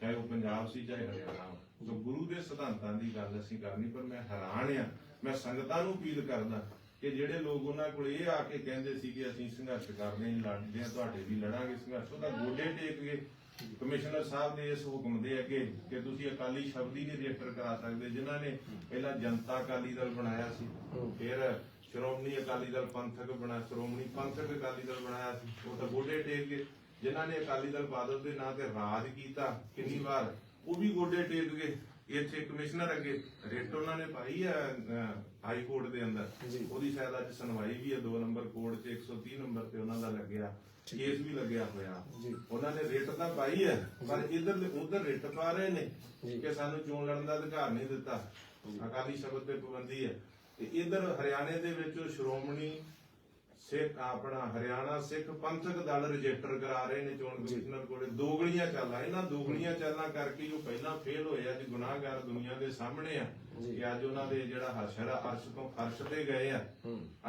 ਚਾਹੇ ਉਹ ਪੰਜਾਬ ਸੀ, ਚਾਹੇ ਹਰਿਆਣਾ ਸੋ ਗੁਰੂ ਦੇ ਸਿਧਾਂਤਾਂ ਦੀ ਗੱਲ ਅਸੀਂ ਕਰਨੀ, ਪਰ ਮੈਂ ਹੈਰਾਨ ਆ ਮੈਂ ਸੰਗਤਾਂ ਨੂੰ ਅਪੀਲ ਕਰਦਾ ਕਿ ਜਿਹੜੇ ਲੋਕ ਉਹਨਾਂ ਕੋਲ ਇਹ ਆ ਕੇ ਕਹਿੰਦੇ ਸੀ ਕਿ ਅਸੀਂ ਸੰਘਰਸ਼ ਕਰਦੇ ਹਾਂ, ਲੜਦੇ ਹਾਂ, ਤੁਹਾਡੇ ਵੀ ਲੜਾਂਗੇ, ਸੰਘਰਸ਼ ਉਹਦਾ ਗੋਡੇ ਟੇਕ ਕੇ ਕਮਿਸ਼ਨਰ ਸਾਹਿਬ ਦੇ ਇਸ ਹੁਕਮ ਦੇ ਅੱਗੇ ਕਿ ਤੁਸੀਂ ਅਕਾਲੀ ਸ਼ਬਦ ਹੀ ਨਹੀਂ ਰਜਿਸਟਰ ਕਰਾ ਸਕਦੇ ਜਿਨ੍ਹਾਂ ਨੇ ਪਹਿਲਾਂ ਜਨਤਾ ਅਕਾਲੀ ਦਲ ਬਣਾਇਆ ਸੀ ਫਿਰ ਸ਼੍ਰੋਮਣੀ ਅਕਾਲੀ ਦਲ ਪੰਥਕ ਬਣਾ ਸ਼੍ਰੋਮਣੀ ਪੰਥਕ ਅਕਾਲੀ ਦਲ ਬਣਾਇਆ ਸੀ ਉਹ ਤਾਂ ਗੋਡੇ ਟੇਕ ਕੇ ਜਿਨ੍ਹਾਂ ਨੇ ਅਕਾਲੀ ਦਲ ਬਾਦਲ ਦੇ ਨਾਂ ਤੇ ਰਾਜ ਕੀਤਾ ਕਿੰਨੀ ਵਾਰ ਉਹ ਵੀ ਗੋਡੇ ਟੇਕ ਗਏ। ਇੱਥੇ ਕਮਿਸ਼ਨਰ ਅੱਗੇ ਰਿਟ ਉਹਨਾਂ ਨੇ ਪਾਈ ਹੈ ਹਾਈ ਕੋਰਟ ਦੇ ਅੰਦਰ। ਉਹਦੀ ਸ਼ਾਇਦ ਅੱਜ ਸੁਣਵਾਈ ਵੀ ਹੈ 2 ਨੰਬਰ ਕੋਰਟ 'ਚ 130 ਨੰਬਰ ਤੇ ਉਹਨਾਂ ਦਾ ਲੱਗਿਆ। ਕੇਸ ਵੀ ਲੱਗਿਆ ਹੋਇਆ। ਉਹਨਾਂ ਨੇ ਰਿਟ ਤਾਂ ਪਾਈ ਹੈ ਪਰ ਇਧਰ ਉਧਰ ਰਿਟ ਪਾ ਰਹੇ ਨੇ ਕਿ ਸਾਨੂੰ ਚੋਣ ਲੜਨ ਦਾ ਅਧਿਕਾਰ ਨਹੀਂ ਦਿੱਤਾ। ਅਕਾਲੀ ਸ਼ਬਦ ਤੇ ਪਾਬੰਦੀ ਹੈ। ਤੇ ਇਧਰ ਹਰਿਆਣੇ ਦੇ ਵਿੱਚ ਸ਼੍ਰੋਮਣੀ ਸਿੱਖ ਆਪਣਾ ਹਰਿਆਣਾ ਸਿੱਖ ਪੰਥਕ ਦਲ ਰਜਿਸਟਰ ਕਰਾ ਰਹੇ ਨੇ ਚੋਣ ਕਮਿਸ਼ਨਰ ਕੋਲੇ। ਦੋਗਲੀਆਂ ਚਾਲਾਂ ਇਹਨਾਂ ਦੋਗਲੀਆਂ ਚਾਲਾਂ ਕਰਕੇ ਉਹ ਪਹਿਲਾਂ ਫੇਲ ਹੋਏ ਅੱਜ ਗੁਨਾਹਗਾਰ ਦੁਨੀਆ ਦੇ ਸਾਹਮਣੇ ਆ ਕਿ ਅੱਜ ਉਹਨਾਂ ਦੇ ਜਿਹੜਾ ਹਸ਼ਰ ਆ ਅਰਸ਼ ਤੋਂ ਫਰਸ਼ ਤੇ ਗਏ ਆ।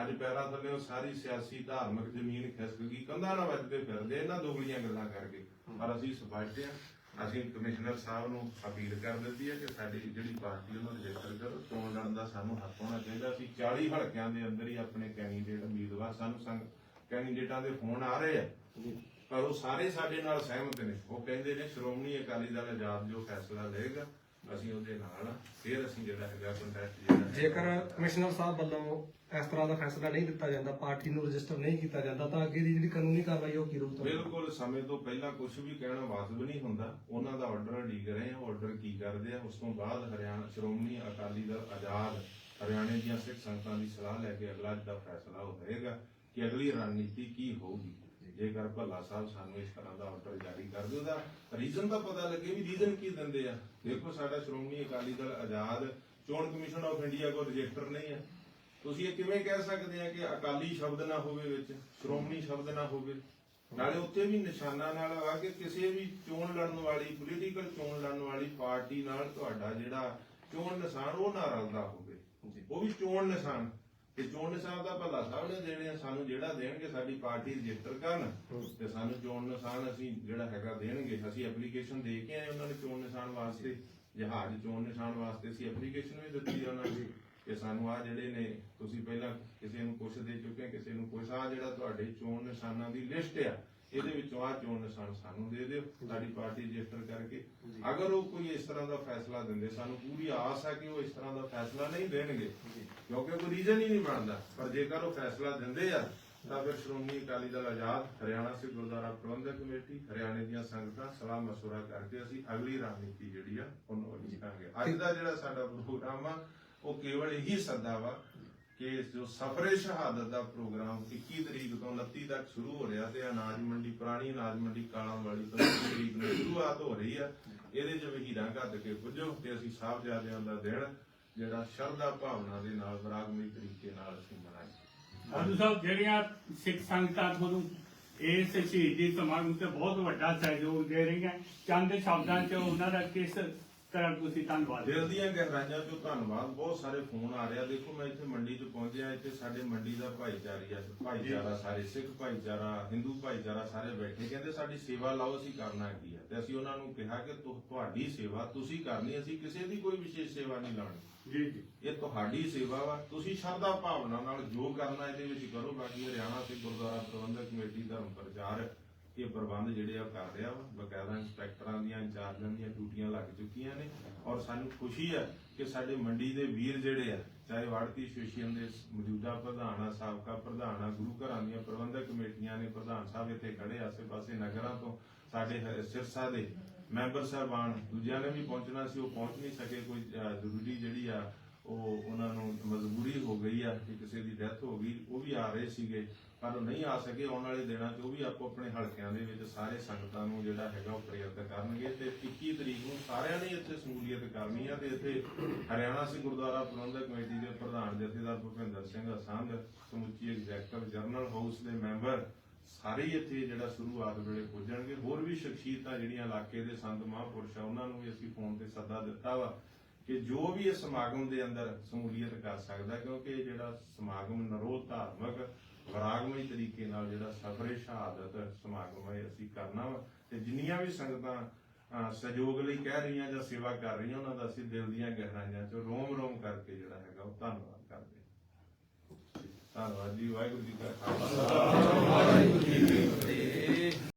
ਅੱਜ ਪੈਰਾਂ ਥੱਲੇ ਉਹ ਸਾਰੀ ਸਿਆਸੀ ਧਾਰਮਿਕ ਜ਼ਮੀਨ ਖਿਸਕ ਗਈ ਕੰਧਾਂ ਨਾਲ ਵੱਜਦੇ ਫਿਰਦੇ ਇਹਨਾਂ ਦੋਗਲੀਆਂ ਗੱਲਾਂ ਕਰਕੇ। ਪਰ ਅਸੀਂ ਸਪਸ਼ਟ ਆ ਅਸੀਂ ਕਮਿਸ਼ਨਰ ਸਾਹਿਬ ਨੂੰ ਅਪੀਲ ਕਰ ਦਿੱਤੀ ਹੈ ਕਿ ਸਾਡੀ ਜਿਹੜੀ ਪਾਰਟੀ ਉਹਨੂੰ ਰਜਿਸਟਰ ਕਰੋ ਚੋਣ ਲੜਨ ਦਾ ਸਾਨੂੰ ਹੱਕ ਹੋਣਾ ਚਾਹੀਦਾ। ਅਸੀਂ 40 ਹਲਕਿਆਂ ਦੇ ਅੰਦਰ ਹੀ ਆਪਣੇ ਕੈਂਡੀਡੇਟ ਉਮੀਦਵਾਰ ਸਾਨੂੰ ਸੰਗ ਕੈਂਡੀਡੇਟਾਂ ਦੇ ਫੋਨ ਆ ਰਹੇ ਆ। ਪਰ ਉਹ ਸਾਰੇ ਸਾਡੇ ਨਾਲ ਸਹਿਮਤ ਨੇ। ਉਹ ਕਹਿੰਦੇ ਨੇ ਸ਼੍ਰੋਮਣੀ ਅਕਾਲੀ ਦਲ ਆਜ਼ਾਦ ਜੋ ਫੈਸਲਾ ਲਏਗਾ ਅਸੀਂ ਉਹਦੇ ਨਾਲ। ਫਿਰ ਅਸੀਂ ਜਿਹੜਾ ਹੈਗਾ ਕੰਟੈਸਟ ਜਿਹੜਾ ਜੇਕਰ ਕਮਿਸ਼ਨਰ ਸਾਹਿਬ ਵੱਲੋਂ ਇਸ ਤਰ੍ਹਾਂ ਦਾ ਫੈਸਲਾ ਨਹੀਂ ਦਿੱਤਾ ਜਾਂਦਾ ਪਾਰਟੀ ਨੂੰ ਰਜਿਸਟਰ ਨਹੀਂ ਕੀਤਾ ਜਾਂਦਾ ਤਾਂ ਅੱਗੇ ਦੀ ਜਿਹੜੀ ਕਾਨੂੰਨੀ ਕਾਰਵਾਈ ਉਹ ਕੀ ਰੂਪ ਤੋਂ ਬਿਲਕੁਲ ਸਮੇਂ ਤੋਂ ਪਹਿਲਾਂ ਕੁਝ ਵੀ ਕਹਿਣਾ ਵਾਜਬ ਨਹੀਂ ਹੁੰਦਾ ਉਹਨਾਂ ਦਾ ਆਰਡਰ ਡੀਕ ਰਹੇ ਆ ਆਰਡਰ ਕੀ ਕਰਦੇ ਆ ਉਸ ਤੋਂ ਬਾਅਦ ਹਰਿਆਣਾ ਸ਼੍ਰੋਮਣੀ ਅਕਾਲੀ ਦਲ ਆਜ਼ਾਦ ਹਰਿਆਣੇ ਦੀਆਂ ਸਿੱਖ ਸੰਗਤਾਂ ਦੀ ਸਲਾਹ ਲੈ ਕੇ ਅਗਲਾ ਜਿਹੜਾ ਫੈਸਲਾ ਹੋਏਗਾ ਕਿ ਅਗਲੀ ਰਣਨੀਤੀ ਕੀ ਹੋਊਗੀ ਜੇਕਰ ਭੱਲਾ ਸਾਹਿਬ ਸਾਨੂੰ ਇਸ ਤਰ੍ਹਾਂ ਦਾ ਆਰਡਰ ਜਾਰੀ ਕਰਦੇ ਉਹਦਾ ਰੀਜ਼ਨ ਤਾਂ ਪਤਾ ਲੱਗੇ ਵੀ ਰੀਜ਼ਨ ਕੀ ਦਿੰਦੇ ਆ। ਦੇਖੋ ਸਾਡਾ ਸ਼੍ਰੋਮਣੀ ਅਕਾਲੀ ਦਲ ਆਜ਼ਾਦ ਚੋਣ ਕਮਿਸ਼ਨ ਆਫ ਇੰਡੀਆ ਕੋਲ ਰਜਿਸਟਰ ਨਹੀਂ ਹੈ ਤੁਸੀਂ ਇਹ ਕਿਵੇਂ ਕਹਿ ਸਕਦੇ ਆ ਕਿ ਅਕਾਲੀ ਸ਼ਬਦ ਨਾ ਹੋਵੇ ਵਿੱਚ ਸ਼੍ਰੋਮਣੀ ਸ਼ਬਦ ਨਾ ਹੋਵੇ? ਨਾਲੇ ਉੱਥੇ ਵੀ ਨਿਸ਼ਾਨਾ ਨਾਲ ਆ ਕਿ ਕਿਸੇ ਵੀ ਚੋਣ ਲੜਨ ਵਾਲੀ ਪੋਲੀਟੀਕਲ ਚੋਣ ਲੜਨ ਵਾਲੀ ਪਾਰਟੀ ਨਾਲ ਤੁਹਾਡਾ ਜਿਹੜਾ ਚੋਣ ਨਿਸ਼ਾਨ ਉਹ ਨਾ ਰਲਦਾ ਹੋਵੇ। ਉਹ ਵੀ ਚੋਣ ਨਿਸ਼ਾਨ। ਤੇ ਚੋਣ ਨਿਸ਼ਾਨ ਦਾ ਭਲਾ ਸਾਹਿਬ ਨੇ ਦੇਣੇ ਸਾਨੂੰ ਜਿਹੜਾ ਦੇਣਗੇ ਸਾਡੀ ਪਾਰਟੀ ਰਜਿਸਟਰ ਕਰਨ ਤੇ ਸਾਨੂੰ ਚੋਣ ਨਿਸ਼ਾਨ ਅਸੀਂ ਜਿਹੜਾ ਹੈਗਾ ਦੇਣਗੇ। ਅਸੀਂ ਐਪਲੀਕੇਸ਼ਨ ਦੇ ਕੇ ਆਏ ਉਹਨਾਂ ਨੇ ਚੋਣ ਨਿਸ਼ਾਨ ਵਾਸਤੇ ਜਹਾਜ਼ ਚੋਣ ਨਿਸ਼ਾਨ ਵਾਸਤੇ ਅਸੀਂ ਐਪਲੀਕੇਸ਼ਨ ਵੀ ਦਿੱਤੀ ਉਹਨਾਂ ਨੂੰ ਕਿ ਸਾਨੂੰ ਆ ਜਿਹੜੇ ਨੇ ਤੁਸੀਂ ਪਹਿਲਾਂ ਕਿਸੇ ਨੂੰ ਕੁਛ ਦੇ ਚੁੱਕੇ ਕਿਸੇ ਨੂੰ ਕੁਛ ਆ ਜਿਹੜਾ ਤੁਹਾਡੇ ਚੋਣ ਨਿਸ਼ਾਨਾਂ ਦੀ ਲਿਸਟ ਆ ਇਹਦੇ ਵਿੱਚੋਂ ਆ ਚੋਣ ਨਿਸ਼ਾਨ ਸਾਨੂੰ ਦੇ ਦਿਓ? ਸਾਡੀ ਪਾਰਟੀ ਰਜਿਸਟਰ ਕਰਕੇ। ਅਗਰ ਉਹ ਕੋਈ ਇਸ ਤਰ੍ਹਾਂ ਦਾ ਫੈਸਲਾ ਦਿੰਦੇ ਸਾਨੂੰ ਪੂਰੀ ਆਸ ਹੈ ਕਿ ਉਹ ਇਸ ਤਰ੍ਹਾਂ ਦਾ ਫੈਸਲਾ ਨਹੀਂ ਦੇਣਗੇ। ਕਿਉਂਕਿ ਕੋਈ ਰੀਜ਼ਨ ਹੀ ਨਹੀਂ ਬਣਦਾ। ਪਰ ਜੇਕਰ ਉਹ ਫੈਸਲਾ ਦਿੰਦੇ ਆ ਤਾਂ ਫਿਰ ਸ਼੍ਰੋਮਣੀ ਅਕਾਲੀ ਦਲ ਆਜ਼ਾਦ ਹਰਿਆਣਾ ਸਿੱਖ ਗੁਰਦੁਆਰਾ ਪ੍ਰਬੰਧਕ ਕਮੇਟੀ ਹਰਿਆਣੇ ਦੀਆਂ ਸੰਗਤਾਂ ਸਲਾਹ ਮਸ਼ਵਰਾ ਕਰਕੇ ਅਸੀਂ ਅਗਲੀ ਰਣਨੀਤੀ ਜਿਹੜੀ ਆ ਉਹਨੂੰ ਲਿਖਾਂਗੇ ਅੱਜ ਦਾ ਜਿਹੜਾ ਸਾਡਾ ਪ੍ਰੋਗਰਾਮ ਆ ਉਹ ਕੇਵਲ ਇਹੀ ਸੱਦਾ ਵਾ ਕਿ ਜੋ ਸਫਰੇ ਸ਼ਹਾਦਤ ਦਾ ਪ੍ਰੋਗਰਾਮ 21 ਤਰੀਕ ਤੋਂ 29 ਤੱਕ ਸ਼ੁਰੂ ਹੋ ਰਿਹਾ ਤੇ ਅਨਾਜ ਮੰਡੀ, ਪੁਰਾਣੀ ਅਨਾਜ ਮੰਡੀ, ਕਾਲਾਂ ਵਾਲੀ ਤੋਂ 29 ਤਰੀਕ ਨੂੰ ਸ਼ੁਰੂਆਤ ਹੋ ਰਹੀ ਆ। ਇਹਦੇ ਚ ਵਹੀਰਾਂ ਘੱਟ ਕੇ ਪੁੱਜੋ ਤੇ ਅਸੀਂ ਸਾਹਿਬਜ਼ਾਦਿਆਂ ਦਾ ਦਿਨ ਜਿਹੜਾ ਸ਼ਰਧਾ ਭਾਵਨਾ ਦੇ ਨਾਲ ਬਰਾਗਮਈ ਤਰੀਕੇ ਨਾਲ ਅਸੀਂ ਮਨਾਈਏ। ਸਾਧੂ ਸਾਹਿਬ, ਜਿਹੜੀਆਂ ਸਿੱਖ ਸੰਗਤਾਂ ਤੁਹਾਨੂੰ ਇਸ ਸ਼ਹੀਦੀ ਸਮਾਗਮ ਤੇ ਬਹੁਤ ਵੱਡਾ ਸਹਿਯੋਗ ਦੇ ਰਹੀਆਂ, ਚੰਦ ਸ਼ਬਦਾਂ 'ਚ ਉਹਨਾਂ ਦਾ ਕਿਸ ਤਰ੍ਹਾਂ ਤੁਸੀਂ ਧੰਨਵਾਦ ਦਿਲ ਦੀਆਂ ਗਹਿਰਾਈਆਂ ਤੋਂ ਧੰਨਵਾਦ ਬਹੁਤ ਸਾਰੇ ਫੋਨ ਆ ਰਿਹਾ। ਦੇਖੋ ਮੈਂ ਇੱਥੇ ਮੰਡੀ 'ਚ ਪਹੁੰਚਿਆ ਇੱਥੇ ਸਾਡੇ ਮੰਡੀ ਦਾ ਭਾਈਚਾਰੀ ਆ ਭਾਈਚਾਰਾ ਸਾਰੇ ਸਿੱਖ ਭਾਈਚਾਰਾ ਹਿੰਦੂ ਭਾਈਚਾਰਾ ਸਾਰੇ ਬੈਠੇ। ਕਹਿੰਦੇ ਸਾਡੀ ਸੇਵਾ ਲਾਓ ਅਸੀਂ ਕਰਨਾ ਕੀ ਆ? ਤੇ ਅਸੀਂ ਉਹਨਾਂ ਨੂੰ ਕਿਹਾ ਕਿ ਤੁਹਾਡੀ ਸੇਵਾ ਤੁਸੀਂ ਕਰਨੀ ਅਸੀਂ ਕਿਸੇ ਦੀ ਕੋਈ ਵਿਸ਼ੇਸ਼ ਸੇਵਾ ਨਹੀਂ ਲਾਉਣੀ। ਜੀ ਜੀ। ਇਹ ਤੁਹਾਡੀ ਸੇਵਾ ਵਾ। ਤੁਸੀਂ ਸ਼ਰਧਾ ਭਾਵਨਾ ਨਾਲ ਜੋ ਕਰਨਾ ਇਹਦੇ ਵਿੱਚ ਕਰੋ। ਬਾਕੀ ਹਰਿਆਣਾ ਤੇ ਗੁਰਦੁਆਰਾ ਪ੍ਰਬੰਧਕ ਕਮੇਟੀ ਧਰਮ ਪ੍ਰਚਾਰ ਇਹ ਪ੍ਰਬੰਧ ਜਿਹੜੇ ਆ ਕਰ ਰਿਹਾ ਵਾ। ਬਕਾਇਦਾ ਇੰਸਪੈਕਟਰਾਂ ਦੀਆਂ ਇੰਚਾਰਜਾਂ ਦੀਆਂ ਡਿਊਟੀਆਂ ਲੱਗ ਚੁੱਕੀਆਂ ਨੇ ਔਰ ਸਾਨੂੰ ਖੁਸ਼ੀ ਹੈ ਕਿ ਸਾਡੇ ਮੰਡੀ ਦੇ ਵੀਰ ਜਿਹੜੇ ਆ ਚਾਹੇ ਵਾੜਤੀ ਐਸੋਸੀਏਸ਼ਨ ਦੇ ਮੌਜੂਦਾ ਪ੍ਰਧਾਨ ਆ ਸਾਬਕਾ ਪ੍ਰਧਾਨ ਆ ਗੁਰੂ ਘਰਾਂ ਦੀਆਂ ਪ੍ਰਬੰਧਕ ਕਮੇਟੀਆਂ ਨੇ ਪ੍ਰਧਾਨ ਸਾਹਿਬ ਇੱਥੇ ਖੜੇ ਆਸੇ-ਪਾਸੇ ਨਗਰਾਂ ਤੋਂ ਸਾਡੇ ਸਿਰਸਾ ਦੇ ਮੈਂਬਰ ਸਾਹਿਬਾਨ ਦੂਜਿਆਂ ਨੇ ਵੀ ਪਹੁੰਚਣਾ ਸੀ ਉਹ ਪਹੁੰਚ ਨਹੀਂ ਸਕੇ। ਕੋਈ ਅਹ, ਜ਼ਰੂਰੀ ਜਿਹੜੀ ਆ ਉਹ ਉਹਨਾਂ ਨੂੰ ਮਜਬੂਰੀ ਹੋ ਗਈ ਆ ਕਿ ਕਿਸੇ ਦੀ ਡੈਥ ਹੋ ਗਈ ਉਹ ਵੀ ਆ ਰਹੇ ਸੀਗੇ। ਪਰ ਉਹ ਨਹੀਂ ਆ ਸਕੇ ਆਉਣ ਵਾਲੇ ਦਿਨਾਂ 'ਚ, ਉਹ ਵੀ ਆਪੋ ਆਪਣੇ ਹਲਕਿਆਂ ਦੇ ਵਿੱਚ ਸਾਰੇ ਸੰਗਤਾਂ ਨੂੰ ਜਿਹੜਾ ਹੈਗਾ ਉਹ ਪ੍ਰੇਰਿਤ ਕਰਨਗੇ ਤੇ 21 ਤਰੀਕ ਨੂੰ ਸਾਰਿਆਂ ਨੇ ਇੱਥੇ ਸ਼ਮੂਲੀਅਤ ਕਰਨੀ ਆ ਤੇ ਇੱਥੇ ਹਰਿਆਣਾ ਸਿੰਘ ਗੁਰਦੁਆਰਾ ਪ੍ਰਬੰਧਕ ਕਮੇਟੀ ਦੇ ਪ੍ਰਧਾਨ ਜਥੇਦਾਰ ਭੁਪਿੰਦਰ ਸਿੰਘ ਅਸੰਧ ਸਮੁੱਚੀ ਐਗਜ਼ੈਕਟਿਵ ਜਨਰਲ ਹਾਊਸ ਦੇ ਮੈਂਬਰ ਸਾਰੇ ਇੱਥੇ ਜਿਹੜਾ ਸ਼ੁਰੂਆਤ ਵੇਲੇ ਪੁੱਜਣਗੇ। ਹੋਰ ਵੀ ਸ਼ਖਸੀਅਤਾਂ ਜਿਹੜੀਆਂ ਇਲਾਕੇ ਦੇ ਸੰਤ ਮਹਾਂਪੁਰਸ਼ ਆ, ਉਹਨਾਂ ਨੂੰ ਵੀ ਅਸੀਂ ਫੋਨ ਤੇ ਸੱਦਾ ਦਿੱਤਾ ਵਾ ਕਿ ਜੋ ਵੀ ਇਸ ਸਮਾਗਮ ਦੇ ਅੰਦਰ ਸ਼ਮੂਲੀਅਤ ਕਰ ਸਕਦਾ, ਕਿਉਂਕਿ ਜਿਹੜਾ ਸਮਾਗਮ ਨਰੋਲ ਧਾਰਮਿਕ ਵਿਰਾਗਮਈ ਤਰੀਕੇ ਨਾਲ ਜਿਹੜਾ ਸਫਰੇ ਸ਼ਹਾਦਤ ਸਮਾਗਮ ਹੈ ਅਸੀਂ ਕਰਨਾ ਵਾ ਤੇ ਜਿੰਨੀਆਂ ਵੀ ਸੰਗਤਾਂ ਸਹਿਯੋਗ ਲਈ ਕਹਿ ਰਹੀਆਂ ਜਾਂ ਸੇਵਾ ਕਰ ਰਹੀਆਂ, ਉਹਨਾਂ ਦਾ ਅਸੀਂ ਦਿਲ ਦੀਆਂ ਗਹਿਰਾਈਆਂ ਚੋਂ ਰੋਮ ਰੋਮ ਕਰਕੇ ਜਿਹੜਾ ਹੈਗਾ ਉਹ ਧੰਨਵਾਦ ਕਰਦੇ ਧੰਨਵਾਦ ਜੀ, ਵਾਹਿਗੁਰੂ ਜੀ ਕਾ ਖਾਲਸਾ। ਵਾਹਿਗੁਰੂ ਜੀ ਕੀ ਫਤਿਹ